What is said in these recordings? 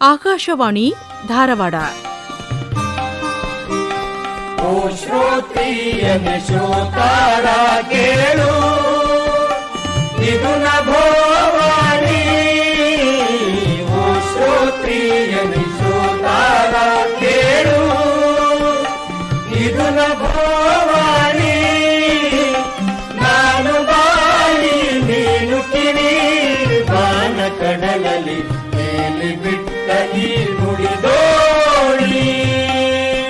ಆಕಾಶವಾಣಿ ಧಾರವಾಡ ಓ ಶ್ರೋತ್ರಿಯನೆ ಶ್ರೋತಾರ ಕೇಳು ಇದು ನಭೋವಾಣಿ ಓ ಶ್ರೋತ್ರಿಯನೆ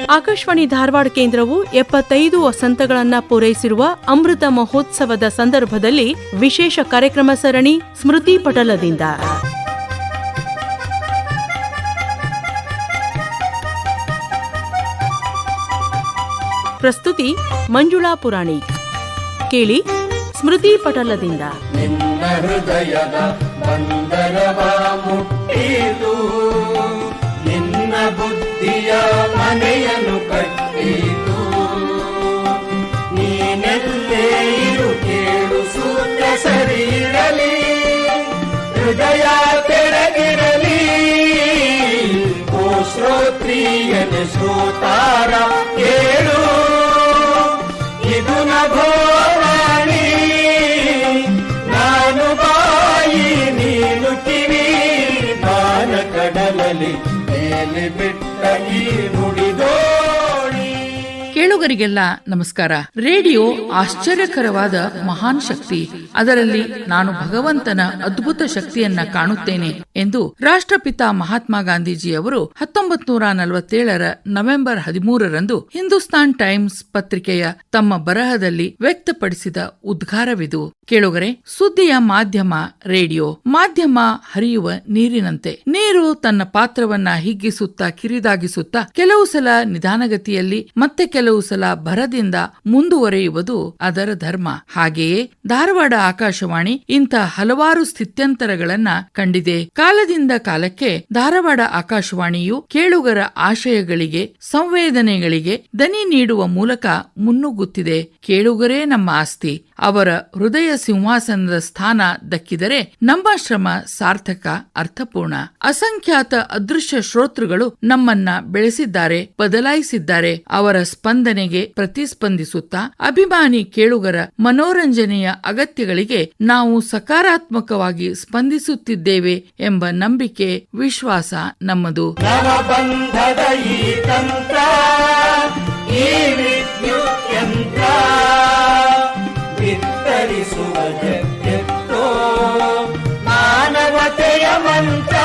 ಆಕಾಶವಾಣಿ ಧಾರವಾಡ ಕೇಂದ್ರವು ಎಪ್ಪತ್ತೈದು ವಸಂತಗಳನ್ನು ಪೂರೈಸಿರುವ ಅಮೃತ ಮಹೋತ್ಸವದ ಸಂದರ್ಭದಲ್ಲಿ ವಿಶೇಷ ಕಾರ್ಯಕ್ರಮ ಸರಣಿ ಸ್ಮೃತಿ ಪಟಲದಿಂದ. ಪ್ರಸ್ತುತಿ ಮಂಜುಳಾ ಪುರಾಣಿ. ಕೇಳಿ ಸ್ಮೃತಿ ಪಟಲದಿಂದ. ನಿನ್ನ ಹೃದಯದ ಬಂದರವ ಮುಟ್ಟಿತು. ನಿನ್ನ ಬುದ್ಧಿಯ ಮನೆಯನ್ನು ಕಟ್ಟಿತು. ನೀನೆಲ್ಲೇ ಇರು ಕೇಳು ಸೂತ್ರ ಸರಿಯಿರಲಿ ಹೃದಯ ತೆರಗಿರಲಿ ಓ ಶ್ರೋತ್ರಿಯನ ಶ್ರೋತಾರ ಕೇಳು. ಇದು ನಭೋವಾಣಿ ಮೇಲೆ ಬಿಟ್ಟ ಈ ನುಡಿದೋಣಿ ಕೇಳುಗರಿಗೆಲ್ಲ ನಮಸ್ಕಾರ. ರೇಡಿಯೋ ಆಶ್ಚರ್ಯಕರವಾದ ಮಹಾನ್ ಶಕ್ತಿ. ಅದರಲ್ಲಿ ನಾನು ಭಗವಂತನ ಅದ್ಭುತ ಶಕ್ತಿಯನ್ನ ಕಾಣುತ್ತೇನೆ ಎಂದು ರಾಷ್ಟ್ರಪಿತ ಮಹಾತ್ಮ ಗಾಂಧೀಜಿ ಅವರು ಹತ್ತೊಂಬತ್ ನೂರ ನಲವತ್ತೇಳರ ನವೆಂಬರ್ ಹದಿಮೂರರಂದು ಹಿಂದೂಸ್ತಾನ್ ಟೈಮ್ಸ್ ಪತ್ರಿಕೆಯ ತಮ್ಮ ಬರಹದಲ್ಲಿ ವ್ಯಕ್ತಪಡಿಸಿದ ಉದ್ಗಾರವಿದು. ಕೇಳುಗರೆ, ಸುದ್ದಿಯ ಮಾಧ್ಯಮ ರೇಡಿಯೋ. ಮಾಧ್ಯಮ ಹರಿಯುವ ನೀರಿನಂತೆ. ನೀರು ತನ್ನ ಪಾತ್ರವನ್ನ ಹಿಗ್ಗಿಸುತ್ತಾ ಕಿರಿದಾಗಿಸುತ್ತಾ ಕೆಲವು ಸಲ ನಿಧಾನಗತಿಯಲ್ಲಿ ಮತ್ತೆ ಕೆಲವು ಸಲ ಭರದಿಂದ ಮುಂದುವರೆಯುವುದು ಅದರ ಧರ್ಮ. ಹಾಗೆಯೇ ಧಾರವಾಡ ಆಕಾಶವಾಣಿ ಇಂಥ ಹಲವಾರು ಸ್ಥಿತ್ಯಂತರಗಳನ್ನ ಕಂಡಿದೆ. ಕಾಲದಿಂದ ಕಾಲಕ್ಕೆ ಧಾರವಾಡ ಆಕಾಶವಾಣಿಯು ಕೇಳುಗರ ಆಶಯಗಳಿಗೆ, ಸಂವೇದನೆಗಳಿಗೆ ದನಿ ನೀಡುವ ಮೂಲಕ ಮುನ್ನುಗ್ಗುತ್ತಿದೆ. ಕೇಳುಗರೇ ನಮ್ಮ ಆಸ್ತಿ. ಅವರ ಹೃದಯ ಸಿಂಹಾಸನದ ಸ್ಥಾನ ದಕ್ಕಿದರೆ ನಮ್ಮ ಶ್ರಮ ಸಾರ್ಥಕ, ಅರ್ಥಪೂರ್ಣ. ಅಸಂಖ್ಯಾತ ಅದೃಶ್ಯ ಶ್ರೋತೃಗಳು ನಮ್ಮನ್ನ ಬೆಳೆಸಿದ್ದಾರೆ, ಬದಲಾಯಿಸಿದ್ದಾರೆ. ಅವರ ಸ್ಪಂದನೆಗೆ ಪ್ರತಿಸ್ಪಂದಿಸುತ್ತಾ ಅಭಿಮಾನಿ ಕೇಳುಗರ ಮನೋರಂಜನೆಯ ಅಗತ್ಯಗಳಿಗೆ ನಾವು ಸಕಾರಾತ್ಮಕವಾಗಿ ಸ್ಪಂದಿಸುತ್ತಿದ್ದೇವೆ ಎಂಬ ನಂಬಿಕೆ, ವಿಶ್ವಾಸ ನಮ್ಮದು. ಮಾನವತೆಯ ಮಂತ್ರ.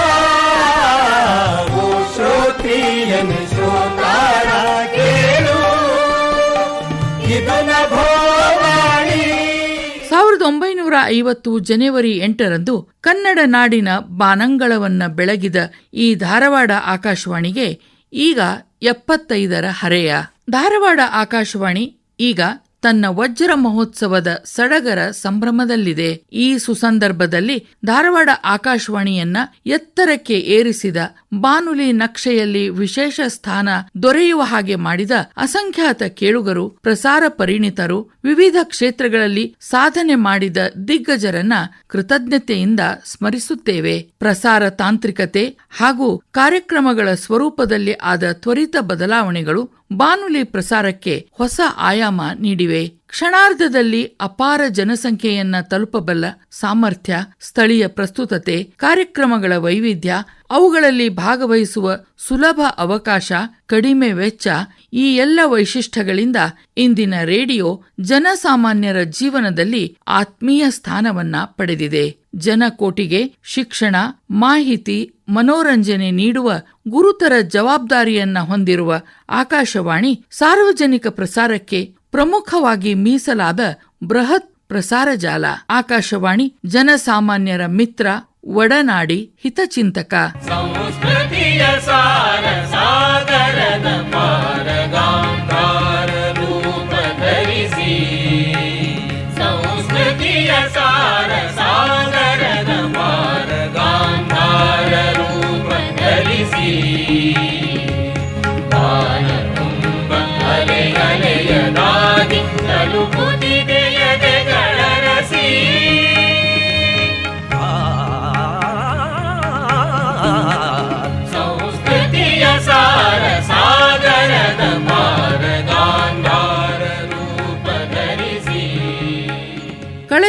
ಐವತ್ತು ಜನವರಿ ಎಂಟರಂದು ಕನ್ನಡ ನಾಡಿನ ಬಾನಂಗಳವನ್ನ ಬೆಳಗಿದ ಈ ಧಾರವಾಡ ಆಕಾಶವಾಣಿಗೆ ಈಗ ಎಪ್ಪತ್ತೈದರ ಹರೆಯ. ಧಾರವಾಡ ಆಕಾಶವಾಣಿ ಈಗ ತನ್ನ ವಜ್ರ ಮಹೋತ್ಸವದ ಸಡಗರ ಸಂಭ್ರಮದಲ್ಲಿದೆ. ಈ ಸುಸಂದರ್ಭದಲ್ಲಿ ಧಾರವಾಡ ಆಕಾಶವಾಣಿಯನ್ನ ಎತ್ತರಕ್ಕೆ ಏರಿಸಿದ ಬಾನುಲಿ ನಕ್ಷೆಯಲ್ಲಿ ವಿಶೇಷ ಸ್ಥಾನ ದೊರೆಯುವ ಹಾಗೆ ಮಾಡಿದ ಅಸಂಖ್ಯಾತ ಕೇಳುಗರು, ಪ್ರಸಾರ ಪರಿಣಿತರು, ವಿವಿಧ ಕ್ಷೇತ್ರಗಳಲ್ಲಿ ಸಾಧನೆ ಮಾಡಿದ ದಿಗ್ಗಜರನ್ನ ಕೃತಜ್ಞತೆಯಿಂದ ಸ್ಮರಿಸುತ್ತೇವೆ. ಪ್ರಸಾರ ತಾಂತ್ರಿಕತೆ ಹಾಗೂ ಕಾರ್ಯಕ್ರಮಗಳ ಸ್ವರೂಪದಲ್ಲಿ ಆದ ತ್ವರಿತ ಬದಲಾವಣೆಗಳು ಬಾನುಲಿ ಪ್ರಸಾರಕ್ಕೆ ಹೊಸ ಆಯಾಮ ನೀಡಿವೆ. ಕ್ಷಣಾರ್ಧದಲ್ಲಿ ಅಪಾರ ಜನಸಂಖ್ಯೆಯನ್ನ ತಲುಪಬಲ್ಲ ಸಾಮರ್ಥ್ಯ, ಸ್ಥಳೀಯ ಪ್ರಸ್ತುತತೆ, ಕಾರ್ಯಕ್ರಮಗಳ ವೈವಿಧ್ಯ, ಅವುಗಳಲ್ಲಿ ಭಾಗವಹಿಸುವ ಸುಲಭ ಅವಕಾಶ, ಕಡಿಮೆ ವೆಚ್ಚ ಈ ಎಲ್ಲ ವೈಶಿಷ್ಟ್ಯಗಳಿಂದ ಇಂದಿನ ರೇಡಿಯೋ ಜನಸಾಮಾನ್ಯರ ಜೀವನದಲ್ಲಿ ಆತ್ಮೀಯ ಸ್ಥಾನವನ್ನ ಪಡೆದಿದೆ. ಜನಕೋಟಿಗೆ ಶಿಕ್ಷಣ, ಮಾಹಿತಿ ಮನೋರಂಜನೆ ನೀಡುವ ಗುರುತರ ಜವಾಬ್ದಾರಿಯನ್ನ ಹೊಂದಿರುವ ಆಕಾಶವಾಣಿ ಸಾರ್ವಜನಿಕ ಪ್ರಸಾರಕ್ಕೆ ಪ್ರಮುಖವಾಗಿ ಮೀಸಲಾದ ಬೃಹತ್ ಪ್ರಸಾರ ಜಾಲ. ಆಕಾಶವಾಣಿ ಜನಸಾಮಾನ್ಯರ ಮಿತ್ರ, ಒಡನಾಡಿ ಹಿತಚಿಂತಕ. me.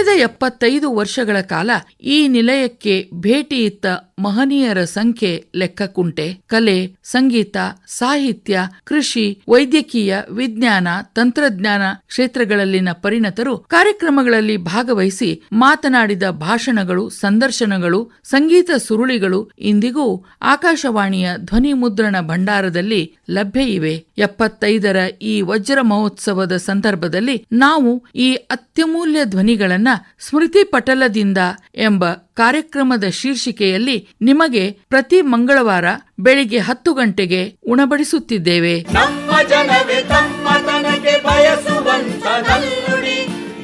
ಕಳೆದ ಎಪ್ಪತ್ತೈದು ವರ್ಷಗಳ ಕಾಲ ಈ ನಿಲಯಕ್ಕೆ ಭೇಟಿಯಿತ್ತ ಮಹನೀಯರ ಸಂಖ್ಯೆ ಲೆಕ್ಕಕುಂಟೆ ಕಲೆ, ಸಂಗೀತ, ಸಾಹಿತ್ಯ, ಕೃಷಿ, ವೈದ್ಯಕೀಯ, ವಿಜ್ಞಾನ, ತಂತ್ರಜ್ಞಾನ ಕ್ಷೇತ್ರಗಳಲ್ಲಿನ ಪರಿಣತರು ಕಾರ್ಯಕ್ರಮಗಳಲ್ಲಿ ಭಾಗವಹಿಸಿ ಮಾತನಾಡಿದ ಭಾಷಣಗಳು, ಸಂದರ್ಶನಗಳು, ಸಂಗೀತ ಸುರುಳಿಗಳು ಇಂದಿಗೂ ಆಕಾಶವಾಣಿಯ ಧ್ವನಿ ಮುದ್ರಣ ಭಂಡಾರದಲ್ಲಿ ಲಭ್ಯ ಇವೆ. ಎಪ್ಪತ್ತೈದರ ಈ ವಜ್ರ ಮಹೋತ್ಸವದ ಸಂದರ್ಭದಲ್ಲಿ ನಾವು ಈ ಅತ್ಯಮೂಲ್ಯ ಧ್ವನಿಗಳನ್ನ ಸ್ಮೃತಿ ಪಟಲದಿಂದ ಎಂಬ ಕಾರ್ಯಕ್ರಮದ ಶೀರ್ಷಿಕೆಯಲ್ಲಿ ನಿಮಗೆ ಪ್ರತಿ ಮಂಗಳವಾರ ಬೆಳಿಗ್ಗೆ ಹತ್ತು ಗಂಟೆಗೆ ಉಣಬಡಿಸುತ್ತಿದ್ದೇವೆ. ನಮ್ಮ ಜನವೇ ತಮ್ಮ ತನಗೆ ಬಯಸುವಂತ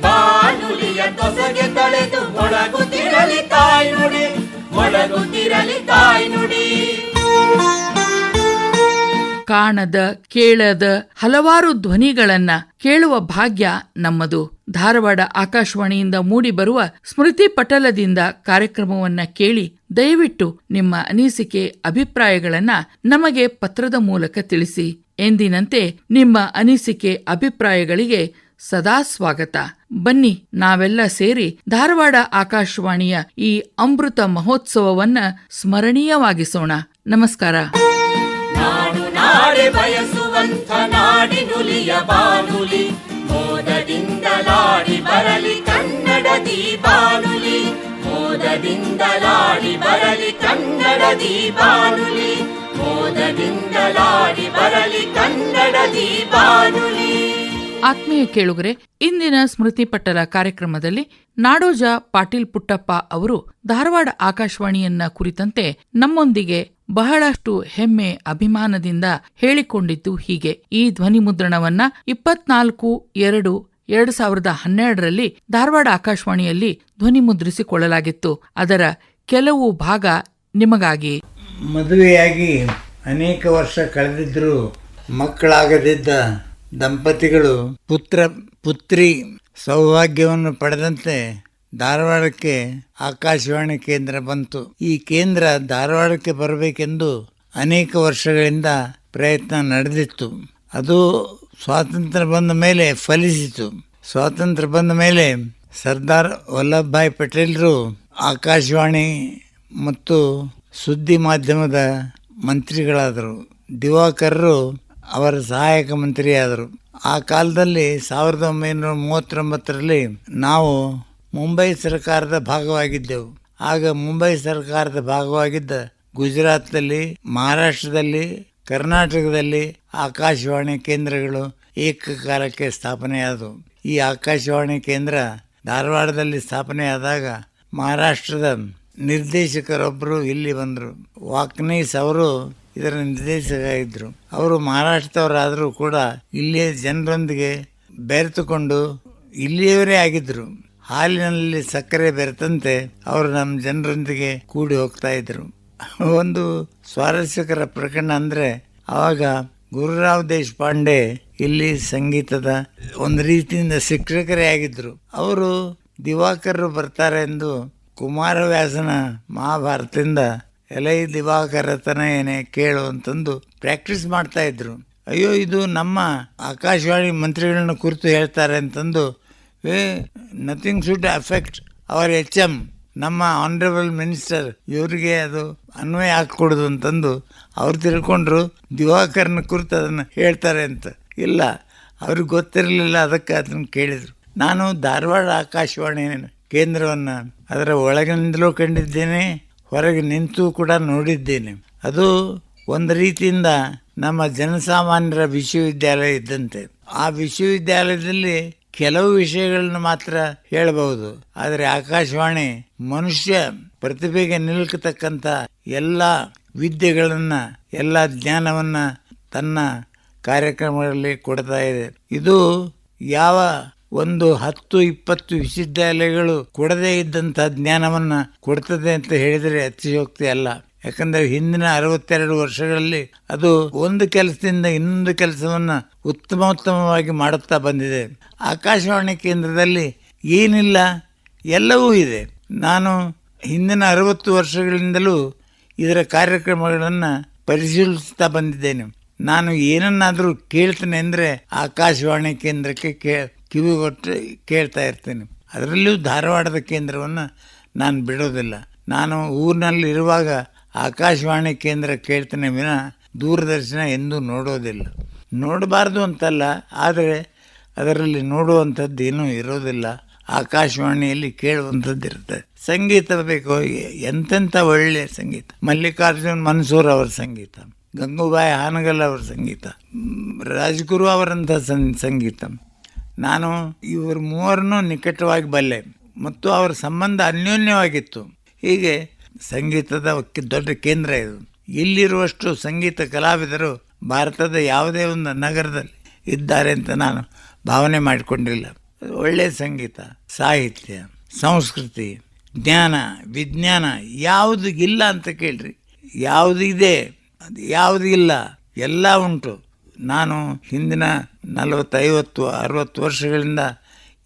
ಬಾನುಲಿಯ ತೊಸಗೆ ತಳೆದು ಮೊಳಗುತ್ತಿರಲಿ ತಾಯ್ನುಡಿ ಮೊಳಗುತ್ತಿರಲಿ ತಾಯ್ನುಡಿ ಕಾಣದ, ಕೇಳದ ಹಲವಾರು ಧ್ವನಿಗಳನ್ನ ಕೇಳುವ ಭಾಗ್ಯ ನಮ್ಮದು. ಧಾರವಾಡ ಆಕಾಶವಾಣಿಯಿಂದ ಮೂಡಿಬರುವ ಸ್ಮೃತಿ ಪಟಲದಿಂದ ಕಾರ್ಯಕ್ರಮವನ್ನ ಕೇಳಿ ದಯವಿಟ್ಟು ನಿಮ್ಮ ಅನಿಸಿಕೆ, ಅಭಿಪ್ರಾಯಗಳನ್ನ ನಮಗೆ ಪತ್ರದ ಮೂಲಕ ತಿಳಿಸಿ. ಎಂದಿನಂತೆ ನಿಮ್ಮ ಅನಿಸಿಕೆ, ಅಭಿಪ್ರಾಯಗಳಿಗೆ ಸದಾ ಸ್ವಾಗತ. ಬನ್ನಿ, ನಾವೆಲ್ಲ ಸೇರಿ ಧಾರವಾಡ ಆಕಾಶವಾಣಿಯ ಈ ಅಮೃತ ಮಹೋತ್ಸವವನ್ನ ಸ್ಮರಣೀಯವಾಗಿಸೋಣ. ನಮಸ್ಕಾರ. ನಾಡು ನಾಡೆ ನಾಡಿನುಲಿಯ ಬಾನುಲಿ, ಮೋದದಿಂದಲಾಡಿ ಬರಲಿ ಕನ್ನಡದಿ ಬಾನುಲಿ ಮೋದದಿಂದಲಾಡಿ ಬರಲಿ ಕನ್ನಡದಿ ಬಾನುಲಿ ಮೋದದಿಂದಲಾಡಿ ಬರಲಿ ಕನ್ನಡದಿ ಬಾನುಲಿ ಆತ್ಮೀಯ ಕೇಳುಗರೆ, ಇಂದಿನ ಸ್ಮೃತಿ ಪಟ್ಟರ ಕಾರ್ಯಕ್ರಮದಲ್ಲಿ ನಾಡೋಜ ಪಾಟೀಲ್ ಪುಟ್ಟಪ್ಪ ಅವರು ಧಾರವಾಡ ಆಕಾಶವಾಣಿಯನ್ನ ಕುರಿತಂತೆ ನಮ್ಮೊಂದಿಗೆ ಬಹಳಷ್ಟು ಹೆಮ್ಮೆ ಅಭಿಮಾನದಿಂದ ಹೇಳಿಕೊಂಡಿದ್ದು ಹೀಗೆ. ಈ ಧ್ವನಿ ಮುದ್ರಣವನ್ನ ಇಪ್ಪತ್ನಾಲ್ಕು ಎರಡು ಎರಡು ಸಾವಿರದ ಹನ್ನೆರಡರಲ್ಲಿ ಧಾರವಾಡ ಆಕಾಶವಾಣಿಯಲ್ಲಿ ಧ್ವನಿ ಮುದ್ರಿಸಿಕೊಳ್ಳಲಾಗಿತ್ತು. ಅದರ ಕೆಲವು ಭಾಗ ನಿಮಗಾಗಿ. ಮದುವೆಯಾಗಿ ಅನೇಕ ವರ್ಷ ಕಳೆದಿದ್ದರೂ ಮಕ್ಕಳಾಗದಿದ್ದ ದಂಪತಿಗಳು ಪುತ್ರ ಪುತ್ರಿ ಸೌಭಾಗ್ಯವನ್ನು ಪಡೆದಂತೆ ಧಾರವಾಡಕ್ಕೆ ಆಕಾಶವಾಣಿ ಕೇಂದ್ರ ಬಂತು. ಈ ಕೇಂದ್ರ ಧಾರವಾಡಕ್ಕೆ ಬರಬೇಕೆಂದು ಅನೇಕ ವರ್ಷಗಳಿಂದ ಪ್ರಯತ್ನ ನಡೆದಿತ್ತು. ಅದು ಸ್ವಾತಂತ್ರ್ಯ ಬಂದ ಮೇಲೆ ಫಲಿಸಿತು. ಸ್ವಾತಂತ್ರ್ಯ ಬಂದ ಮೇಲೆ ಸರ್ದಾರ್ ವಲ್ಲಭಭಾಯ್ ಪಟೇಲರು ಆಕಾಶವಾಣಿ ಮತ್ತು ಸುದ್ದಿ ಮಾಧ್ಯಮದ ಮಂತ್ರಿಗಳಾದರು. ದಿವಾಕರರು ಅವರ ಸಹಾಯಕ ಮಂತ್ರಿಯಾದರು. ಆ ಕಾಲದಲ್ಲಿ ಸಾವಿರದ ಒಂಬೈನೂರ ಮೂವತ್ತೊಂಬತ್ತರಲ್ಲಿ ನಾವು ಮುಂಬೈ ಸರ್ಕಾರದ ಭಾಗವಾಗಿದ್ದೆವು. ಆಗ ಮುಂಬೈ ಸರ್ಕಾರದ ಭಾಗವಾಗಿದ್ದ ಗುಜರಾತ್ನಲ್ಲಿ, ಮಹಾರಾಷ್ಟ್ರದಲ್ಲಿ, ಕರ್ನಾಟಕದಲ್ಲಿ ಆಕಾಶವಾಣಿ ಕೇಂದ್ರಗಳು ಏಕಕಾಲಕ್ಕೆ ಸ್ಥಾಪನೆಯಾದವು. ಈ ಆಕಾಶವಾಣಿ ಕೇಂದ್ರ ಧಾರವಾಡದಲ್ಲಿ ಸ್ಥಾಪನೆಯಾದಾಗ ಮಹಾರಾಷ್ಟ್ರದ ನಿರ್ದೇಶಕರೊಬ್ಬರು ಇಲ್ಲಿ ಬಂದರು. ವಾಕ್ನೀಸ್ ಅವರು ಇದರ ನಿರ್ದೇಶಕ ಇದ್ದರು ಅವರು ಮಹಾರಾಷ್ಟ್ರದವರಾದರೂ ಕೂಡ ಇಲ್ಲಿಯ ಜನರೊಂದಿಗೆ ಬೆರೆತುಕೊಂಡು ಇಲ್ಲಿಯವರೇ ಆಗಿದ್ದರು ಹಾಲಿನಲ್ಲಿ ಸಕ್ಕರೆ ಬೆರೆತಂತೆ ಅವರು ನಮ್ಮ ಜನರೊಂದಿಗೆ ಕೂಡಿ ಹೋಗ್ತಾ ಇದ್ರು. ಒಂದು ಸ್ವಾರಸ್ಯಕರ ಪ್ರಕರಣ ಅಂದ್ರೆ ಆವಾಗ ಗುರುರಾವ್ ದೇಶಪಾಂಡೆ ಇಲ್ಲಿ ಸಂಗೀತದ ಒಂದು ರೀತಿಯಿಂದ ಶಿಕ್ಷಕರೇ ಆಗಿದ್ರು. ಅವರು ದಿವಾಕರರು ಬರ್ತಾರೆ ಎಂದು ಕುಮಾರವ್ಯಾಸನ ಮಹಾಭಾರತದಿಂದ ಎಲೈ ದಿವಾಕರ ತನಯನೆ ಕೇಳು ಅಂತಂದು ಪ್ರಾಕ್ಟೀಸ್ ಮಾಡ್ತಾ ಇದ್ರು. ಅಯ್ಯೋ, ಇದು ನಮ್ಮ ಆಕಾಶವಾಣಿ ಮಂತ್ರಿಗಳನ್ನ ಕುರಿತು ಹೇಳ್ತಾರೆ ಅಂತಂದು ಏ nothing should affect our H M ನಮ್ಮ ಆನರೇಬಲ್ ಮಿನಿಸ್ಟರ್ ಇವರಿಗೆ ಅದು ಅನ್ವಯ ಹಾಕ್ಕೊಡೋದು ಅಂತಂದು ಅವ್ರು ತಿಳ್ಕೊಂಡ್ರು. ದಿವಾಕರ್ನ ಕುರಿತು ಅದನ್ನು ಹೇಳ್ತಾರೆ ಅಂತ. ಇಲ್ಲ, ಅವ್ರಿಗೆ ಗೊತ್ತಿರಲಿಲ್ಲ ಅದಕ್ಕೆ ಅದನ್ನು ಕೇಳಿದರು. ನಾನು ಧಾರವಾಡ ಆಕಾಶವಾಣಿ ಕೇಂದ್ರವನ್ನು ಅದರ ಒಳಗಿನಿಂದಲೂ ಕಂಡಿದ್ದೇನೆ, ಹೊರಗೆ ನಿಂತು ಕೂಡ ನೋಡಿದ್ದೇನೆ. ಅದು ಒಂದು ರೀತಿಯಿಂದ ನಮ್ಮ ಜನಸಾಮಾನ್ಯರ ವಿಶ್ವವಿದ್ಯಾಲಯ ಇದ್ದಂತೆ. ಆ ವಿಶ್ವವಿದ್ಯಾಲಯದಲ್ಲಿ ಕೆಲವು ವಿಷಯಗಳನ್ನು ಮಾತ್ರ ಹೇಳಬಹುದು. ಆದರೆ ಆಕಾಶವಾಣಿ ಮನುಷ್ಯ ಪ್ರತಿಭೆಗೆ ನಿಲ್ಕತಕ್ಕಂಥ ಎಲ್ಲ ವಿದ್ಯೆಗಳನ್ನು, ಎಲ್ಲ ಜ್ಞಾನವನ್ನ ತನ್ನ ಕಾರ್ಯಕ್ರಮಗಳಲ್ಲಿ ಕೊಡ್ತಾ ಇದೆ. ಇದು ಯಾವ ಒಂದು ಹತ್ತು, ಇಪ್ಪತ್ತು ವಿಶ್ವವಿದ್ಯಾಲಯಗಳು ಕೊಡದೇ ಇದ್ದಂಥ ಜ್ಞಾನವನ್ನ ಕೊಡ್ತದೆ ಅಂತ ಹೇಳಿದರೆ ಅತಿಶಯೋಕ್ತಿ ಅಲ್ಲ. ಯಾಕಂದ್ರೆ ಹಿಂದಿನ ಅರವತ್ತೆರಡು ವರ್ಷಗಳಲ್ಲಿ ಅದು ಒಂದು ಕೆಲಸದಿಂದ ಇನ್ನೊಂದು ಕೆಲಸವನ್ನ ಉತ್ತಮೋತ್ತಮವಾಗಿ ಮಾಡುತ್ತಾ ಬಂದಿದೆ. ಆಕಾಶವಾಣಿ ಕೇಂದ್ರದಲ್ಲಿ ಏನಿಲ್ಲ, ಎಲ್ಲವೂ ಇದೆ. ನಾನು ಹಿಂದಿನ ಅರವತ್ತು ವರ್ಷಗಳಿಂದಲೂ ಇದರ ಕಾರ್ಯಕ್ರಮಗಳನ್ನು ಪರಿಶೀಲಿಸ್ತಾ ಬಂದಿದ್ದೇನೆ. ನಾನು ಏನನ್ನಾದರೂ ಕೇಳ್ತೇನೆ ಅಂದರೆ ಆಕಾಶವಾಣಿ ಕೇಂದ್ರಕ್ಕೆ ಕೇ ಕಿವಿಗೊಟ್ಟು ಕೇಳ್ತಾ ಇರ್ತೇನೆ. ಅದರಲ್ಲೂ ಧಾರವಾಡದ ಕೇಂದ್ರವನ್ನು ನಾನು ಬಿಡೋದಿಲ್ಲ. ನಾನು ಊರಿನಲ್ಲಿರುವಾಗ ಆಕಾಶವಾಣಿ ಕೇಂದ್ರ ಕೇಳ್ತಾನೆ ವಿನ ದೂರದರ್ಶನ ಎಂದೂ ನೋಡೋದಿಲ್ಲ. ನೋಡಬಾರ್ದು ಅಂತಲ್ಲ, ಆದರೆ ಅದರಲ್ಲಿ ನೋಡುವಂಥದ್ದು ಏನೂ ಇರೋದಿಲ್ಲ. ಆಕಾಶವಾಣಿಯಲ್ಲಿ ಕೇಳುವಂಥದ್ದು ಇರುತ್ತೆ ಸಂಗೀತ ಬೇಕು ಎಂತೆಂಥ ಒಳ್ಳೆಯ ಸಂಗೀತ. ಮಲ್ಲಿಕಾರ್ಜುನ್ ಮನ್ಸೂರ್ ಅವರ ಸಂಗೀತ, ಗಂಗೂಬಾಯಿ ಹಾನಗಲ್ ಅವರ ಸಂಗೀತ, ರಾಜ್ಗುರು ಅವರಂಥ ಸಂಗೀತ. ನಾನು ಇವರು ಮೂವರನ್ನು ನಿಕಟವಾಗಿ ಬಲ್ಲೆ. ಮತ್ತು ಅವರ ಸಂಬಂಧ ಅನ್ಯೋನ್ಯವಾಗಿತ್ತು. ಹೀಗೆ ಸಂಗೀತದ ದೊಡ್ಡ ಕೇಂದ್ರ ಇದು. ಇಲ್ಲಿರುವಷ್ಟು ಸಂಗೀತ ಕಲಾವಿದರು ಭಾರತದ ಯಾವುದೇ ಒಂದು ನಗರದಲ್ಲಿ ಇದ್ದಾರೆ ಅಂತ ನಾನು ಭಾವನೆ ಮಾಡಿಕೊಂಡಿಲ್ಲ. ಒಳ್ಳೆಯ ಸಂಗೀತ, ಸಾಹಿತ್ಯ, ಸಂಸ್ಕೃತಿ, ಜ್ಞಾನ, ವಿಜ್ಞಾನ ಯಾವುದು ಇಲ್ಲ ಅಂತ ಕೇಳ್ರಿ. ಯಾವುದು ಇದೆ, ಅದು ಯಾವುದು ಇಲ್ಲ, ಎಲ್ಲ ಉಂಟು. ನಾನು ಹಿಂದಿನ ನಲವತ್ತೈವತ್ತು, ಅರವತ್ತು ವರ್ಷಗಳಿಂದ